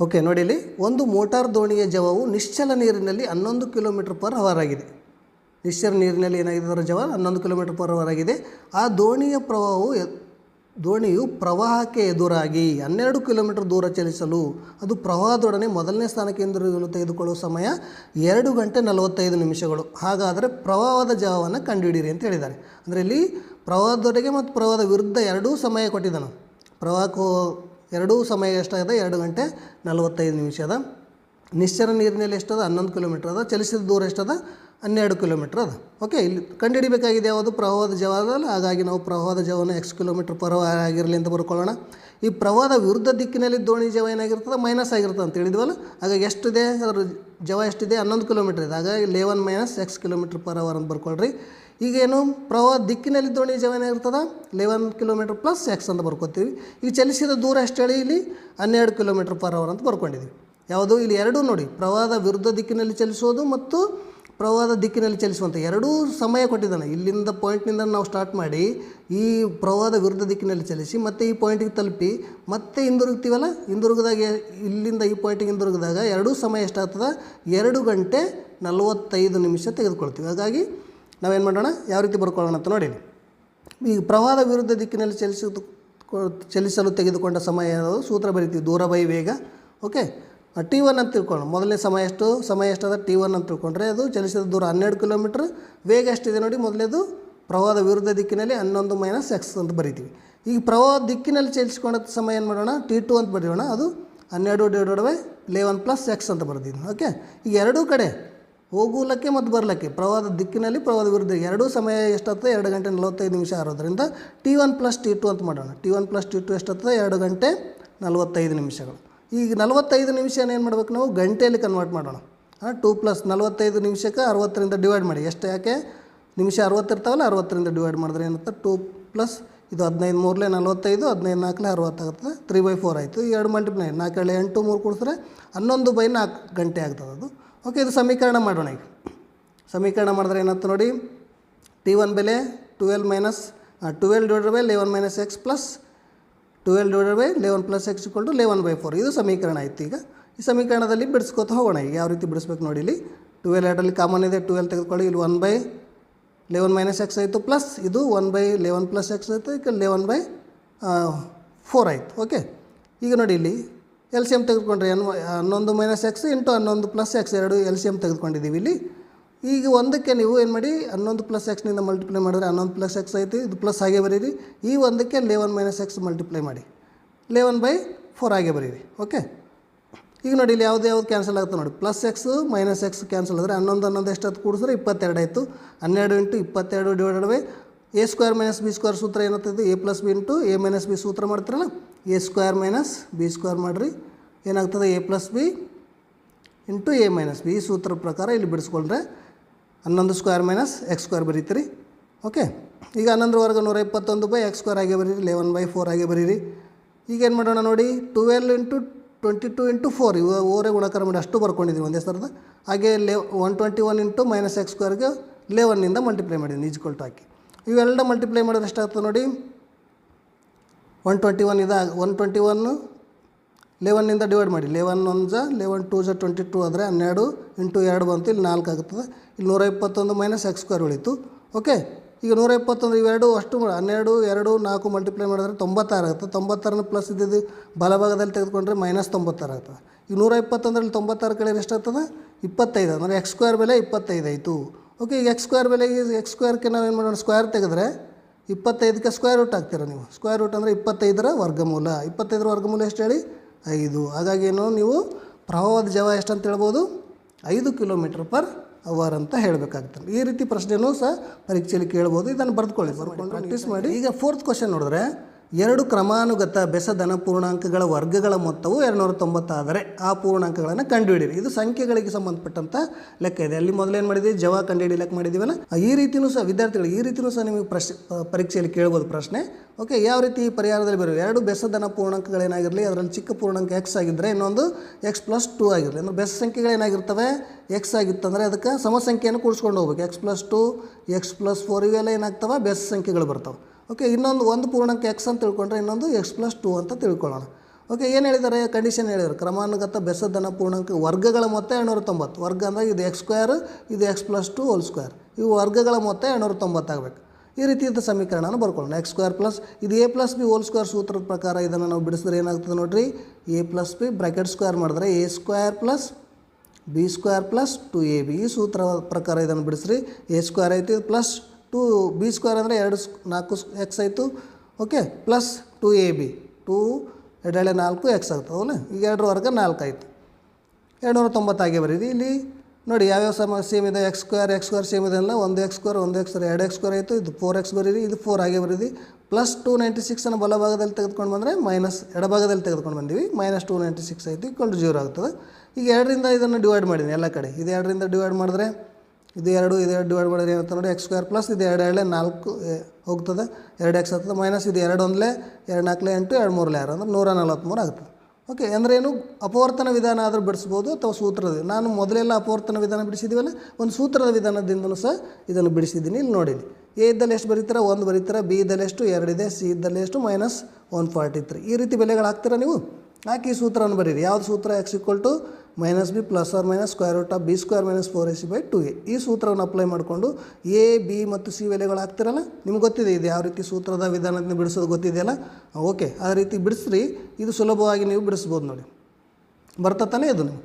ಓಕೆ ನೋಡಿ ಇಲ್ಲಿ ಒಂದು ಮೋಟಾರ್ ದೋಣಿಯ ಜವವು ನಿಶ್ಚಲ ನೀರಿನಲ್ಲಿ ಹನ್ನೊಂದು ಕಿಲೋಮೀಟ್ರ್ ಪರ್ ಅವರ್ ಆಗಿದೆ. ನಿಶ್ಚಲ ನೀರಿನಲ್ಲಿ ಏನಾಗಿದೆ ಅದರ ಜವ ಹನ್ನೊಂದು ಕಿಲೋಮೀಟ್ರ್ ಪರ್ ಅವರ್ ಆಗಿದೆ. ಆ ದೋಣಿಯ ಪ್ರವಾಹವು ದೋಣಿಯು ಪ್ರವಾಹಕ್ಕೆ ಎದುರಾಗಿ ಹನ್ನೆರಡು ಕಿಲೋಮೀಟರ್ ದೂರ ಚಲಿಸಲು ಅದು ಪ್ರವಾಹದೊಡನೆ ಮೊದಲನೇ ಸ್ಥಾನಕ್ಕೆ ತೆಗೆದುಕೊಳ್ಳುವ ಸಮಯ ಎರಡು ಗಂಟೆ ನಲವತ್ತೈದು ನಿಮಿಷಗಳು. ಹಾಗಾದರೆ ಪ್ರವಾಹದ ಜಾವವನ್ನು ಕಂಡುಹಿಡಿಯಿರಿ ಅಂತ ಹೇಳಿದ್ದಾರೆ. ಅಂದರೆ ಇಲ್ಲಿ ಪ್ರವಾಹದೊಡೆಗೆ ಮತ್ತು ಪ್ರವಾಹದ ವಿರುದ್ಧ ಎರಡೂ ಸಮಯ ಕೊಟ್ಟಿದ್ದಾನೆ. ಪ್ರವಾಹಕ್ಕೂ ಎರಡೂ ಸಮಯ ಎಷ್ಟಾಗಿದೆ? ಎರಡು ಗಂಟೆ ನಲವತ್ತೈದು ನಿಮಿಷದ ನಿಶ್ಚಲ ನೀರಿನಲ್ಲಿ ಎಷ್ಟದ? ಹನ್ನೊಂದು ಕಿಲೋಮೀಟ್ರ್ ಅದ. ಚಲಿಸಿದ ದೂರ ಎಷ್ಟದ? ಹನ್ನೆರಡು ಕಿಲೋಮೀಟ್ರ್ ಅದ. ಓಕೆ ಇಲ್ಲಿ ಕಂಡುಹಿಡಿಬೇಕಾಗಿದೆ ಯಾವುದು? ಪ್ರವಾಹದ ಜವ ಅದಲ್ಲ ಹಾಗಾಗಿ ನಾವು ಪ್ರವಾಹದ ಜವನ ಎಕ್ಸ್ ಕಿಲೋಮೀಟ್ರ್ ಪ್ರವಾಹ ಆಗಿರಲಿ ಅಂತ ಬರ್ಕೊಳ್ಳೋಣ. ಈ ಪ್ರವಾಹದ ವಿರುದ್ಧ ದಿಕ್ಕಿನಲ್ಲಿ ದೋಣಿ ಜವ ಏನಾಗಿರ್ತದೆ? ಮೈನಸ್ ಆಗಿರ್ತದೆ ಅಂತ ಹೇಳಿದ್ವಲ್ಲ? ಹಾಗಾಗಿ ಎಷ್ಟಿದೆ? ಅದರ ಜವ ಎಷ್ಟಿದೆ? ಹನ್ನೊಂದು ಕಿಲೋಮೀಟ್ರ್ ಇದೆ. ಹಾಗಾಗಿ eleven minus X kilometre per hour ಅಂತ ಬರ್ಕೊಳ್ರಿ. ಈಗೇನು ಪ್ರವಾಹ ದಿಕ್ಕಿನಲ್ಲಿ ದೋಣಿ ಜವ ಏನಾಗಿರ್ತದೆ? ಲೆವೆನ್ ಕಿಲೋಮೀಟ್ರ್ ಪ್ಲಸ್ ಎಕ್ಸ್ ಅಂತ ಬರ್ಕೋತೀವಿ. ಈಗ ಚಲಿಸಿದ ದೂರ ಎಷ್ಟು ಹೇಳಿ ಇಲ್ಲಿ? ಹನ್ನೆರಡು ಕಿಲೋಮೀಟ್ರ್ ಪರ್ ಅವರ್ ಅಂತ ಬರ್ಕೊಂಡಿದ್ದೀವಿ ಯಾವುದು ಇಲ್ಲಿ ಎರಡೂ ನೋಡಿ ಪ್ರವಾಹದ ವಿರುದ್ಧ ದಿಕ್ಕಿನಲ್ಲಿ ಚಲಿಸೋದು ಮತ್ತು ಪ್ರವಾಹದ ದಿಕ್ಕಿನಲ್ಲಿ ಚಲಿಸುವಂಥ ಎರಡೂ ಸಮಯ ಕೊಟ್ಟಿದ್ದಾನೆ. ಇಲ್ಲಿಂದ ಪಾಯಿಂಟ್ನಿಂದ ನಾವು ಸ್ಟಾರ್ಟ್ ಮಾಡಿ, ಈ ಪ್ರವಾಹದ ವಿರುದ್ಧ ದಿಕ್ಕಿನಲ್ಲಿ ಚಲಿಸಿ, ಮತ್ತೆ ಈ ಪಾಯಿಂಟಿಗೆ ತಲುಪಿ, ಮತ್ತೆ ಹಿಂದಿರುಗ್ತೀವಲ್ಲ? ಹಿಂದಿರುಗಿದಾಗ ಇಲ್ಲಿಂದ ಈ ಪಾಯಿಂಟಿಗೆ ಹಿಂದಿರುಗಿದಾಗ ಎರಡೂ ಸಮಯ ಎಷ್ಟಾಗ್ತದೆ? ಎರಡು ಗಂಟೆ ನಲವತ್ತೈದು ನಿಮಿಷ ತೆಗೆದುಕೊಳ್ತೀವಿ. ಹಾಗಾಗಿ ನಾವೇನು ಮಾಡೋಣ? ಯಾವ ರೀತಿ ಬರ್ಕೊಳ್ಳೋಣ ಅಂತ ನೋಡಿ ಈ ಪ್ರವಾಹದ ವಿರುದ್ಧ ದಿಕ್ಕಿನಲ್ಲಿ ಚಲಿಸಿದ ಚಲಿಸಲು ತೆಗೆದುಕೊಂಡ ಸಮಯ ಸೂತ್ರ ಬರಿತೀವಿ. ದೂರ ಬೈ ವೇಗ. ಓಕೆ ಟಿ ಒನ್ ಅಂತ ತಿಳ್ಕೊಳ್ಳೋಣ. ಮೊದಲನೇ ಸಮಯ ಎಷ್ಟು? ಸಮಯ ಎಷ್ಟದ? ಟಿ ಒನ್ ಅಂತ ತಿಳ್ಕೊಂಡ್ರೆ ಅದು ಚಲಿಸಿದ ದೂರ ಹನ್ನೆರಡು ಕಿಲೋಮೀಟ್ರ್. ವೇಗ ಎಷ್ಟಿದೆ ನೋಡಿ ಮೊದಲೇದು ಪ್ರವಾಹದ ವಿರುದ್ಧ ದಿಕ್ಕಿನಲ್ಲಿ ಹನ್ನೊಂದು ಮೈನಸ್ ಎಕ್ಸ್ ಅಂತ ಬರಿತೀವಿ. ಈಗ ಪ್ರವಾಹ ದಿಕ್ಕಿನಲ್ಲಿ ಚಲಿಸ್ಕೊಂಡ ಸಮಯ ಏನು ಮಾಡೋಣ? ಟಿ ಟು ಅಂತ ಬರೆಯೋಣ. ಅದು ಹನ್ನೆರಡು divided by eleven plus x ಅಂತ ಬರ್ತೀನಿ ಓಕೆ ಈಗ ಎರಡೂ ಕಡೆ ಹೋಗುಲಕ್ಕೆ ಮತ್ತು ಬರಲಕ್ಕೆ ಪ್ರವಾಹದ ದಿಕ್ಕಿನಲ್ಲಿ ಪ್ರವಾಹದ ವಿರುದ್ಧ ಎರಡೂ ಸಮಯ ಎಷ್ಟಾಗ್ತದೆ? ಎರಡು ಗಂಟೆ ನಲವತ್ತೈದು ನಿಮಿಷ ಆರೋದ್ರಿಂದ t one plus t two ಅಂತ ಮಾಡೋಣ. T one plus t two ಎಷ್ಟಾಗ್ತದೆ? ಎರಡು ಗಂಟೆ ನಲವತ್ತೈದು ನಿಮಿಷಗಳು. ಈಗ ನಲವತ್ತೈದು ನಿಮಿಷನ ಏನು ಮಾಡ್ಬೇಕು ನಾವು? ಗಂಟೆಯಲ್ಲಿ ಕನ್ವರ್ಟ್ ಮಾಡೋಣ. ಹಾಂ ಟೂ ಪ್ಲಸ್ ನಲವತ್ತೈದು ನಿಮಿಷಕ್ಕೆ ಅರವತ್ತರಿಂದ ಡಿವೈಡ್ ಮಾಡಿ. ಎಷ್ಟು ಯಾಕೆ? ನಿಮಿಷ ಅರವತ್ತಿರ್ತಾವಲ್ಲ ಅರವತ್ತರಿಂದ ಡಿವೈಡ್ ಮಾಡಿದ್ರೆ ಏನಂತ ಟೂ ಪ್ಲಸ್ ಇದು ಹದಿನೈದು ಮೂರಲೆ ನಲವತ್ತೈದು, ಹದಿನೈದು ನಾಲ್ಕಲೆ ಅರವತ್ತಾಗುತ್ತೆ ತ್ರೀ ಬೈ ಫೋರ್ ಆಯಿತು. ಎರಡು ನಾಲ್ಕು ನಾಲ್ಕೇಳೆ ಎಂಟು ಮೂರು ಕೊಡಿಸಿದ್ರೆ ಹನ್ನೊಂದು ಬೈ ನಾಲ್ಕು ಗಂಟೆ ಆಗ್ತದೆ ಅದು. ಓಕೆ ಇದು ಸಮೀಕರಣ ಮಾಡೋಣ ಈಗ. ಸಮೀಕರಣ ಮಾಡಿದ್ರೆ ಏನಂತ ನೋಡಿ? ಟಿ ಒನ್ ಬೆಲೆ twelve minus twelve divide by eleven minus x plus twelve divided by eleven plus x equal to eleven by four ಇದು ಸಮೀಕರಣ ಆಯಿತು ಈಗ. ಈ ಸಮೀಕರಣದಲ್ಲಿ ಬಿಡಿಸ್ಕೊತ ಹೋಗೋಣ. ಈಗ ಯಾವ ರೀತಿ ಬಿಡಿಸ್ಬೇಕು ನೋಡಿ ಇಲ್ಲಿ. ಟುವೆಲ್ ಎರಡರಲ್ಲಿ ಕಾಮನ್ ಇದೆ. ಟುವೆಲ್ ತೆಗೆದುಕೊಳ್ಳಿ. ಇಲ್ಲಿ one by eleven minus x ಆಯಿತು ಪ್ಲಸ್ ಇದು one by eleven plus x ಆಯಿತು. ಈಗ ಲೆವೆನ್ ಬೈ ಫೋರ್ ಆಯಿತು. ಓಕೆ ಈಗ ನೋಡಿ ಇಲ್ಲಿ. ಎಲ್ ಸಿ ಎಂ ತೆಗೆದುಕೊಂಡ್ರೆ ಎನ್ ಹನ್ನೊಂದು ಮೈನಸ್ ಎಕ್ಸ್ ಇಂಟು ಹನ್ನೊಂದು ಪ್ಲಸ್ ಎಕ್ಸ್ ಎರಡು ಎಲ್ ಸಿ ಎಂ ತೆಗೆದುಕೊಂಡಿದ್ದೀವಿ ಇಲ್ಲಿ. ಈಗ ಒಂದಕ್ಕೆ ನೀವು ಏನು ಮಾಡಿ ಹನ್ನೊಂದು ಪ್ಲಸ್ ಎಕ್ಸ್ನಿಂದ ಮಲ್ಟಿಪ್ಲೈ ಮಾಡಿದ್ರೆ ಹನ್ನೊಂದು ಪ್ಲಸ್ ಎಕ್ಸ್ ಆಯಿತು ಇದು ಪ್ಲಸ್ ಹಾಗೆ ಬರೀರಿ. ಈ ಒಂದಕ್ಕೆ ಲೆವೆನ್ ಮೈನಸ್ ಎಕ್ಸ್ ಮಲ್ಟಿಪ್ಲೈ ಮಾಡಿ. ಲೆವೆನ್ ಬೈ ಫೋರ್ ಹಾಗೆ ಬರೀರಿ ಓಕೆ ಈಗ ನೋಡಿ ಇಲ್ಲಿ ಯಾವುದು ಯಾವ್ದು ಕ್ಯಾನ್ಸಲ್ ಆಗುತ್ತೆ ನೋಡಿ. Plus x minus x cancel ಆದರೆ ಹನ್ನೊಂದು ಹನ್ನೊಂದು ಎಷ್ಟೊತ್ತು ಕೂಡಿಸಿದ್ರೆ ಇಪ್ಪತ್ತೆರಡು ಆಯಿತು. ಹನ್ನೆರಡು ಇಂಟು ಇಪ್ಪತ್ತೆರಡು divided by a square minus b square ಸೂತ್ರ ಏನಾಗ್ತದೆ a plus b into a minus b ಸೂತ್ರ ಮಾಡ್ತೀರಲ್ಲ? A square minus b square ಮಾಡಿರಿ. ಏನಾಗ್ತದೆ? A plus b into a minus b ಈ ಸೂತ್ರ ಪ್ರಕಾರ ಇಲ್ಲಿ ಬಿಡಿಸ್ಕೊಂಡ್ರೆ ಹನ್ನೊಂದು ಸ್ಕ್ವೇರ್ ಮೈನಸ್ ಎಕ್ಸ್ ಸ್ಕ್ವೇರ್ ಬರೀತೀರಿ. ಓಕೆ ಈಗ ಹನ್ನೊಂದರ ವರ್ಗ ನೂರ ಇಪ್ಪತ್ತೊಂದು ಬೈ ಎಕ್ಸ್ ಸ್ಕ್ವೇರ್ ಆಗಿ ಬರೀರಿ ಲೆವೆನ್ ಬೈ ಫೋರ್ ಆಗಿ ಬರೀರಿ. ಈಗ ಏನು ಮಾಡೋಣ ನೋಡಿ? Twelve into twenty two into four ಇವು ಓರೆ ಗುಣಕಾರ ಮಾಡಿ ಅಷ್ಟು ಬರ್ಕೊಂಡಿದ್ದೀವಿ ಒಂದೇ ಸರದ ಹಾಗೆ ಲೆ one twenty one into minus x ಸ್ಕ್ವೇರ್ಗೆ ಲೆವೆನ್ನಿಂದ ಮಲ್ಟಿಪ್ಲೈ ಮಾಡಿದ್ದೀನಿ ಈಜ್ಕೊಲ್ಟು ಹಾಕಿ. ಇವೆಲ್ಲ ಮಲ್ಟಿಪ್ಲೈ ಮಾಡಿದ್ರೆ ಎಷ್ಟಾಗ್ತದೆ ನೋಡಿ? ಒನ್ ಟ್ವೆಂಟಿ ಒನ್ ಇದಾಗ ಒನ್ ಟ್ವೆಂಟಿ ಒನ್ನು ಲೆವೆನ್ನಿಂದ ಡಿವೈಡ್ ಮಾಡಿ. ಲೆವೆನ್ ಒನ್ ಜ, ಲೆವೆನ್ ಟೂ ಜ, ಟ್ವೆಂಟಿ ಟೂ ಆದರೆ ಹನ್ನೆರಡು, ಇಂಟು ಎರಡು ಬಂತು, ಇಲ್ಲಿ ನಾಲ್ಕು ಆಗ್ತದೆ ಇಲ್ಲಿ ನೂರ ಇಪ್ಪತ್ತೊಂದು ಮೈನಸ್ ಎಕ್ಸ್ ಸ್ಕ್ವೇರ್ ಉಳಿತು ಓಕೆ ಈಗ ನೂರ ಇಪ್ಪತ್ತೊಂದು, ಇವೆರಡು ಅಷ್ಟು ಹನ್ನೆರಡು, ಎರಡು, ನಾಲ್ಕು ಮಲ್ಟಿಪ್ಲೈ ಮಾಡಿದ್ರೆ ತೊಂಬತ್ತಾರು ಆಗುತ್ತೆ. ತೊಂಬತ್ತಾರನ್ನು ಪ್ಲಸ್ ಇದ್ದಿದ್ದು ಬಲಭಾಗದಲ್ಲಿ ತೆಗೆದುಕೊಂಡ್ರೆ ಮೈನಸ್ ತೊಂಬತ್ತಾರು ಆಗ್ತದೆ ಈಗ ನೂರ ಇಪ್ಪತ್ತೊಂದರಲ್ಲಿ ತೊಂಬತ್ತಾರು ಕಡೆ ಎಷ್ಟಾಗ್ತದೆ ಇಪ್ಪತ್ತೈದು, ಅಂದರೆ ಎಕ್ಸ್ ಸ್ಕ್ವೇರ್ ಬೆಲೆ ಇಪ್ಪತ್ತೈದು ಆಯಿತು. ಓಕೆ ಈಗ ಎಕ್ಸ್ ಸ್ಕ್ವೇರ್ ಈಗ ಎಕ್ಸ್ ಸ್ಕ್ವೇರ್ಗೆ ಏನು ಮಾಡೋಣ? ಸ್ಕ್ವೇರ್ ತೆಗೆದ್ರೆ ಇಪ್ಪತ್ತೈದಕ್ಕೆ ಸ್ಕ್ವೇರ್ ರೂಟ್ ಹಾಕ್ತೀರ ನೀವು? ಸ್ಕ್ವೇರ್ ರೂಟ್ ಅಂದರೆ ಇಪ್ಪತ್ತೈದರ ವರ್ಗಮೂಲ. ಇಪ್ಪತ್ತೈದರ ವರ್ಗಮೂಲ ಎಷ್ಟು ಹೇಳಿ? ಐದು. ಅದಾಗೇನು ಏನು ನೀವು ಪ್ರವಾಹದ ಜವ ಎಷ್ಟು ಅಂತ ಹೇಳ್ಬೋದು? ಐದು ಕಿಲೋಮೀಟರ್ ಪರ್ ಅವರ್ ಅಂತ ಹೇಳಬೇಕಾಗ್ತದೆ. ಈ ರೀತಿ ಪ್ರಶ್ನೆನೂ ಸಹ ಪರೀಕ್ಷೆಯಲ್ಲಿ ಕೇಳ್ಬೋದು. ಇದನ್ನು ಬರೆದುಕೊಳ್ಳಿ. ಬರ್ಕೊಂಡು ಪ್ರಾಕ್ಟೀಸ್ ಮಾಡಿ. ಈಗ ಫೋರ್ತ್ ಕ್ವಶನ್ ನೋಡಿದ್ರೆ ಎರಡು ಕ್ರಮಾನುಗತ ಬೆಸದನ ಪೂರ್ಣಾಂಕಗಳ ವರ್ಗಗಳ ಮೊತ್ತವು ಎರಡುನೂರ ತೊಂಬತ್ತಾದರೆ ಆ ಪೂರ್ಣಾಂಕಗಳನ್ನು ಕಂಡುಹಿಡಿಯಿರಿ. ಇದು ಸಂಖ್ಯೆಗಳಿಗೆ ಸಂಬಂಧಪಟ್ಟಂಥ ಲೆಕ್ಕ ಇದೆ. ಅಲ್ಲಿ ಮೊದಲೇನು ಮಾಡಿದ್ವಿ? ಜವ ಲೆಕ್ಕ ಮಾಡಿದ್ದೀವಲ್ಲ ಈ ರೀತಿಯೂ ಸಹ ವಿದ್ಯಾರ್ಥಿಗಳು ಈ ರೀತಿಯೂ ಸಹ ನಿಮಗೆ ಪ್ರಶ್ ಪರೀಕ್ಷೆಯಲ್ಲಿ ಕೇಳ್ಬೋದು ಪ್ರಶ್ನೆ. ಓಕೆ, ಯಾವ ರೀತಿ ಪರಿಹಾರದಲ್ಲಿ ಬರೋದು ಎರಡು ಬೆಸದನ ಪೂರ್ಣಾಂಕಗಳೇನಾಗಿರಲಿ, ಅದರಲ್ಲಿ ಚಿಕ್ಕ ಪೂರ್ಣಾಂಕ ಎಕ್ಸ್ ಆಗಿದ್ದರೆ ಇನ್ನೊಂದು ಎಕ್ಸ್ ಪ್ಲಸ್ ಟೂ ಆಗಿರಲಿ. ಅಂದರೆ ಬೆಸ ಸಂಖ್ಯೆಗಳೇನಾಗಿರ್ತವೆ ಎಕ್ಸ್ ಆಗಿತ್ತಂದರೆ ಅದಕ್ಕೆ ಸಮಸಂಖ್ಯೆಯನ್ನು ಕೂಡಿಸ್ಕೊಂಡು ಹೋಗ್ಬೇಕು. X plus two x plus four ಇವೆಲ್ಲ ಏನಾಗ್ತವೆ? ಬೆಸ ಸಂಖ್ಯೆಗಳು ಬರ್ತವೆ. ಓಕೆ ಇನ್ನೊಂದು ಒಂದು ಪೂರ್ಣಾಂಕ ಎಕ್ಸ್ ಅಂತ ತಿಳ್ಕೊಂಡ್ರೆ ಇನ್ನೊಂದು ಎಕ್ಸ್ ಪ್ಲಸ್ ಟು ಅಂತ ತಿಳ್ಕೊಳ್ಳೋಣ. ಓಕೆ ಏನು ಹೇಳಿದ್ದಾರೆ ಕಂಡೀಷನ್ ಹೇಳಿದ್ದಾರೆ ಕ್ರಮಾನುಗತ ಬೆಸದನ ಪೂರ್ಣಾಂಕ ವರ್ಗಗಳ ಮೊತ್ತ ಎಣ್ಣೂರ ತೊಂಬತ್ತು ವರ್ಗ ಅಂದರೆ ಇದು ಎಕ್ಸ್ ಸ್ಕ್ವೇರ್ ಇದು x plus two whole square ಇವು ವರ್ಗಗಳ ಮೊತ್ತ ಎಣ್ಣೂರ ತೊಂಬತ್ತಾಗಬೇಕು ಈ ರೀತಿಯಾದ ಸಮೀಕರಣನ ಬರ್ಕೊಳ್ಳೋಣ. ಎಕ್ಸ್ ಸ್ಕ್ವೇರ್ ಪ್ಲಸ್ ಇದು a plus b whole square ಸೂತ್ರದ ಪ್ರಕಾರ ಇದನ್ನು ನಾವು ಬಿಡಿಸಿದ್ರೆ ಏನಾಗ್ತದೆ ನೋಡಿರಿ? A plus b bracket square ಮಾಡಿದ್ರೆ a square plus b square plus two a b ಈ ಸೂತ್ರ ಪ್ರಕಾರ ಇದನ್ನು ಬಿಡಿಸ್ರಿ. ಎ ಸ್ಕ್ವೇರ್ ಐತಿ ಪ್ಲಸ್ ಟು ಬಿ ಸ್ಕ್ವೇರ್ ಅಂದರೆ ಎರಡು ಸ್- ನಾಲ್ಕು ಎಕ್ಸ್ ಆಯಿತು. Okay, plus two a b. Two ಎರಡೆಳೆ ನಾಲ್ಕು, ಎಕ್ಸ್ ಆಗ್ತದೆ ಹೌದು? ಈಗ ಎರಡರ ವರ್ಗ ನಾಲ್ಕು ಆಯಿತು. ಎರಡುನೂರ ತೊಂಬತ್ತಾಗೆ ಬರೀರಿ. ಇಲ್ಲಿ ನೋಡಿ ಯಾವ್ಯಾವ ಸಮ, ಸೇಮ್ ಇದೆ. X square x square same ಇದೆ ಅಲ್ಲ. ಒಂದು ಎಕ್ಸ್ ಸ್ಕ್ವೇರ್, ಒಂದು ಎಕ್ಸ್ ಎರಡು ಎಕ್ಸ್ ಸ್ಕ್ವೇರ್ ಆಯಿತು. ಇದು ಫೋರ್ ಎಕ್ಸ್ ಬರೀರಿ. ಇದು ಫೋರ್ ಆಗಿ ಬರೀರಿ. ಪ್ಲಸ್ ಟೂ ನೈಂಟಿ ಸಿಕ್ಸನ್ನು ಬಲಭಾಗದಲ್ಲಿ ತೆಗೆದುಕೊಂಡು ಬಂದರೆ ಮೈನಸ್ ಎಡಭಾಗದಲ್ಲಿ ತೆಗೆದುಕೊಂಡು ಬಂದೀವಿ. ಮೈನಸ್ ಟು ನೈಂಟಿ ಸಿಕ್ಸ್ ಆಯಿತು. ಇಕ್ಕೊಂಡು ಜೀರೋ ಆಗ್ತದೆ. ಈಗ ಎರಡರಿಂದ ಇದನ್ನು ಡಿವೈಡ್ ಮಾಡಿದ್ದೀನಿ ಎಲ್ಲ ಕಡೆ. ಇದು ಎರಡರಿಂದ ಡಿವೈಡ್ ಮಾಡಿದ್ರೆ ಇದು ಎರಡು ಇದು ಎರಡು ಡಿವೈಡ್ ಮಾಡಿದ್ರೆ ಏನಾಗ್ತದೆ ನೋಡಿ ಎಕ್ಸ್ ಸ್ಕ್ವೇರ್ ಪ್ಲಸ್ ಇದು ಎರಡು ಎರಡೇ ನಾಲ್ಕು ಹೋಗ್ತದೆ. ಎರಡು ಎಕ್ಸ್ ಆಗ್ತದೆ ಮೈನಸ್ ಇದು ಎರಡು ಒಂದಲೇ ಎರಡು ನಾಲ್ಕಲೇ ಎಂಟು, ಎರಡು ಮೂರಲೇ ಆರು, ಅಂದ್ರೆ ನೂರ ನಲ್ವತ್ತ್ಮೂರು ಆಗ್ತದೆ. ಓಕೆ ಅಂದರೆ ಏನು? ಅಪವರ್ತನ ವಿಧಾನ ಆದರೂ ಬಿಡಿಸ್ಬೋದು ಅಥವಾ ಸೂತ್ರದ ನಾನು ಮೊದಲೆಲ್ಲ ಅಪವರ್ತನ ವಿಧಾನ ಬಿಡಿಸಿದ್ದೀವಲ್ಲ ಒಂದು ಸೂತ್ರದ ವಿಧಾನದಿಂದಲೂ ಸಹ ಇದನ್ನು ಬಿಡಿಸಿದ್ದೀನಿ. ಇಲ್ಲಿ ನೋಡಿರಿ. ಎ ಇದ್ದಲ್ಲಿ ಎಷ್ಟು ಬರೀತಾರ? ಒಂದು ಬರೀತಾರ? ಬಿ ಇದ್ದಲ್ಲಿ ಎಷ್ಟು? ಎರಡಿದೆ ಸಿ ಇದ್ದಲ್ಲಿ ಎಷ್ಟು? ಮೈನಸ್ ಒನ್ ಫಾರ್ಟಿ ತ್ರೀ ಈ ರೀತಿ ಬೆಲೆಗಳು ಹಾಕ್ತೀರಾ ನೀವು? ಹಾಕಿ ಸೂತ್ರವನ್ನು ಬರೀರಿ. ಯಾವ್ದು ಸೂತ್ರ? X equal to minus b plus or minus square root of b square minus four a c by two a ಈ ಸೂತ್ರವನ್ನು ಅಪ್ಲೈ ಮಾಡಿಕೊಂಡು ಎ ಬಿ ಮತ್ತು ಸಿ ಬೆಲೆಗಳು ಹಾಕ್ತಿರಲ್ಲ? ನಿಮ್ಗೆ ಗೊತ್ತಿದೆ ಇದು ಯಾವ ರೀತಿ ಸೂತ್ರದ ವಿಧಾನದಿಂದ ಬಿಡಿಸೋದು ಗೊತ್ತಿದೆಯಲ್ಲ? ಓಕೆ ಆ ರೀತಿ ಬಿಡಿಸ್ರಿ, ಇದು ಸುಲಭವಾಗಿ ನೀವು ಬಿಡಿಸ್ಬೋದು ನೋಡಿ. ಬರ್ತತಾನೆ ಇದು ನೀವು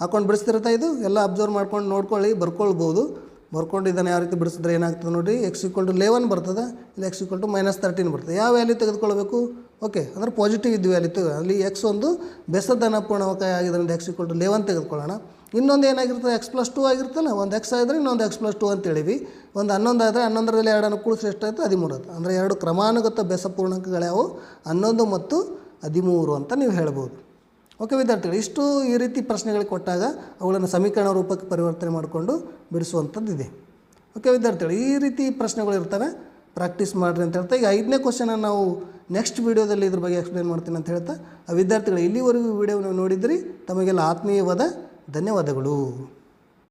ಹಾಕೊಂಡು ಬಿಡಿಸ್ತಿರತ್ತಾ ಇದು? ಎಲ್ಲ ಅಬ್ಸರ್ವ್ ಮಾಡ್ಕೊಂಡು ನೋಡ್ಕೊಳ್ಳಿ, ಬರ್ಕೊಳ್ಬೋದು. ಬರ್ಕೊಂಡು ಇದನ್ನು ಯಾವ ರೀತಿ ಬಿಡಿಸಿದ್ರೆ ಏನಾಗ್ತದೆ ನೋಡಿ ಎಕ್ಸ್ ಈಕ್ವಲ್ ಟು ಲೆವೆನ್ ಬರ್ತದೆ, ಇಲ್ಲಿ x equal to minus thirteen ಬರ್ತದೆ. ಯಾವ ವ್ಯಾಲ್ಯೂ ತೆಗೆದುಕೊಳ್ಬೇಕು? ಓಕೆ ಅಂದರೆ ಪಾಸಿಟಿವ್ ಇದ್ದು ವ್ಯಾಲ್ಯೂ ತೆಗೆ ಅಲ್ಲಿ ಎಕ್ಸ್ ಒಂದು ಬೆಸದನ ಪೂರ್ಣವಕ ಆಗಿದ್ದರಿಂದ ಎಕ್ಸ್ ಈಕ್ವಲ್ ಟು ಲೆವೆನ್ ತೆಗೆದುಕೊಳ್ಳೋಣ. ಇನ್ನೊಂದು ಏನಾಗಿರ್ತದೆ ಎಕ್ಸ್ ಪ್ಲಸ್ ಟು ಆಗಿರ್ತಲ್ಲ ಒಂದು ಎಕ್ಸ್ ಆದರೆ ಇನ್ನೊಂದು ಎಕ್ಸ್ ಪ್ಲಸ್ ಟು ಅಂತ ಹೇಳಿವಿ. ಒಂದು ಹನ್ನೊಂದು ಆದರೆ ಹನ್ನೊಂದರಲ್ಲಿ ಎರಡನ್ನು ಕೂಡಿಸಿ ಎಷ್ಟಾಯಿತು ಹದಿಮೂರು ಅಂದರೆ ಎರಡು ಕ್ರಮಾನುಗತ ಬೆಸ ಪೂರ್ಣಾಂಕಗಳ್ಯಾವು ಹನ್ನೊಂದು ಮತ್ತು ಹದಿಮೂರು ಅಂತ ನೀವು ಹೇಳ್ಬೋದು. ಓಕೆ, ವಿದ್ಯಾರ್ಥಿಗಳು, ಇಷ್ಟು ಈ ರೀತಿ ಪ್ರಶ್ನೆಗಳು ಕೊಟ್ಟಾಗ ಅವುಗಳನ್ನು ಸಮೀಕರಣ ರೂಪಕ್ಕೆ ಪರಿವರ್ತನೆ ಮಾಡಿಕೊಂಡು ಬಿಡಿಸುವಂಥದ್ದು ಇದೆ ಓಕೆ, ವಿದ್ಯಾರ್ಥಿಗಳು, ಈ ರೀತಿ ಪ್ರಶ್ನೆಗಳು ಇರ್ತವೆ. ಪ್ರಾಕ್ಟೀಸ್ ಮಾಡಿರಿ ಅಂತ ಹೇಳ್ತಾ, ಈಗ ಐದನೇ ಕ್ವಶನ ನಾವು ನೆಕ್ಸ್ಟ್ ವೀಡಿಯೋದಲ್ಲಿ ಇದ್ರ ಬಗ್ಗೆ ಎಕ್ಸ್ಪ್ಲೇನ್ ಮಾಡ್ತೀನಿ ಅಂತ ಹೇಳ್ತಾ, ಆ ವಿದ್ಯಾರ್ಥಿಗಳು, ಇಲ್ಲಿವರೆಗೂ ವಿಡಿಯೋ ನೋಡಿದ್ರಿ. ತಮಗೆಲ್ಲ ಆತ್ಮೀಯವಾದ ಧನ್ಯವಾದಗಳು.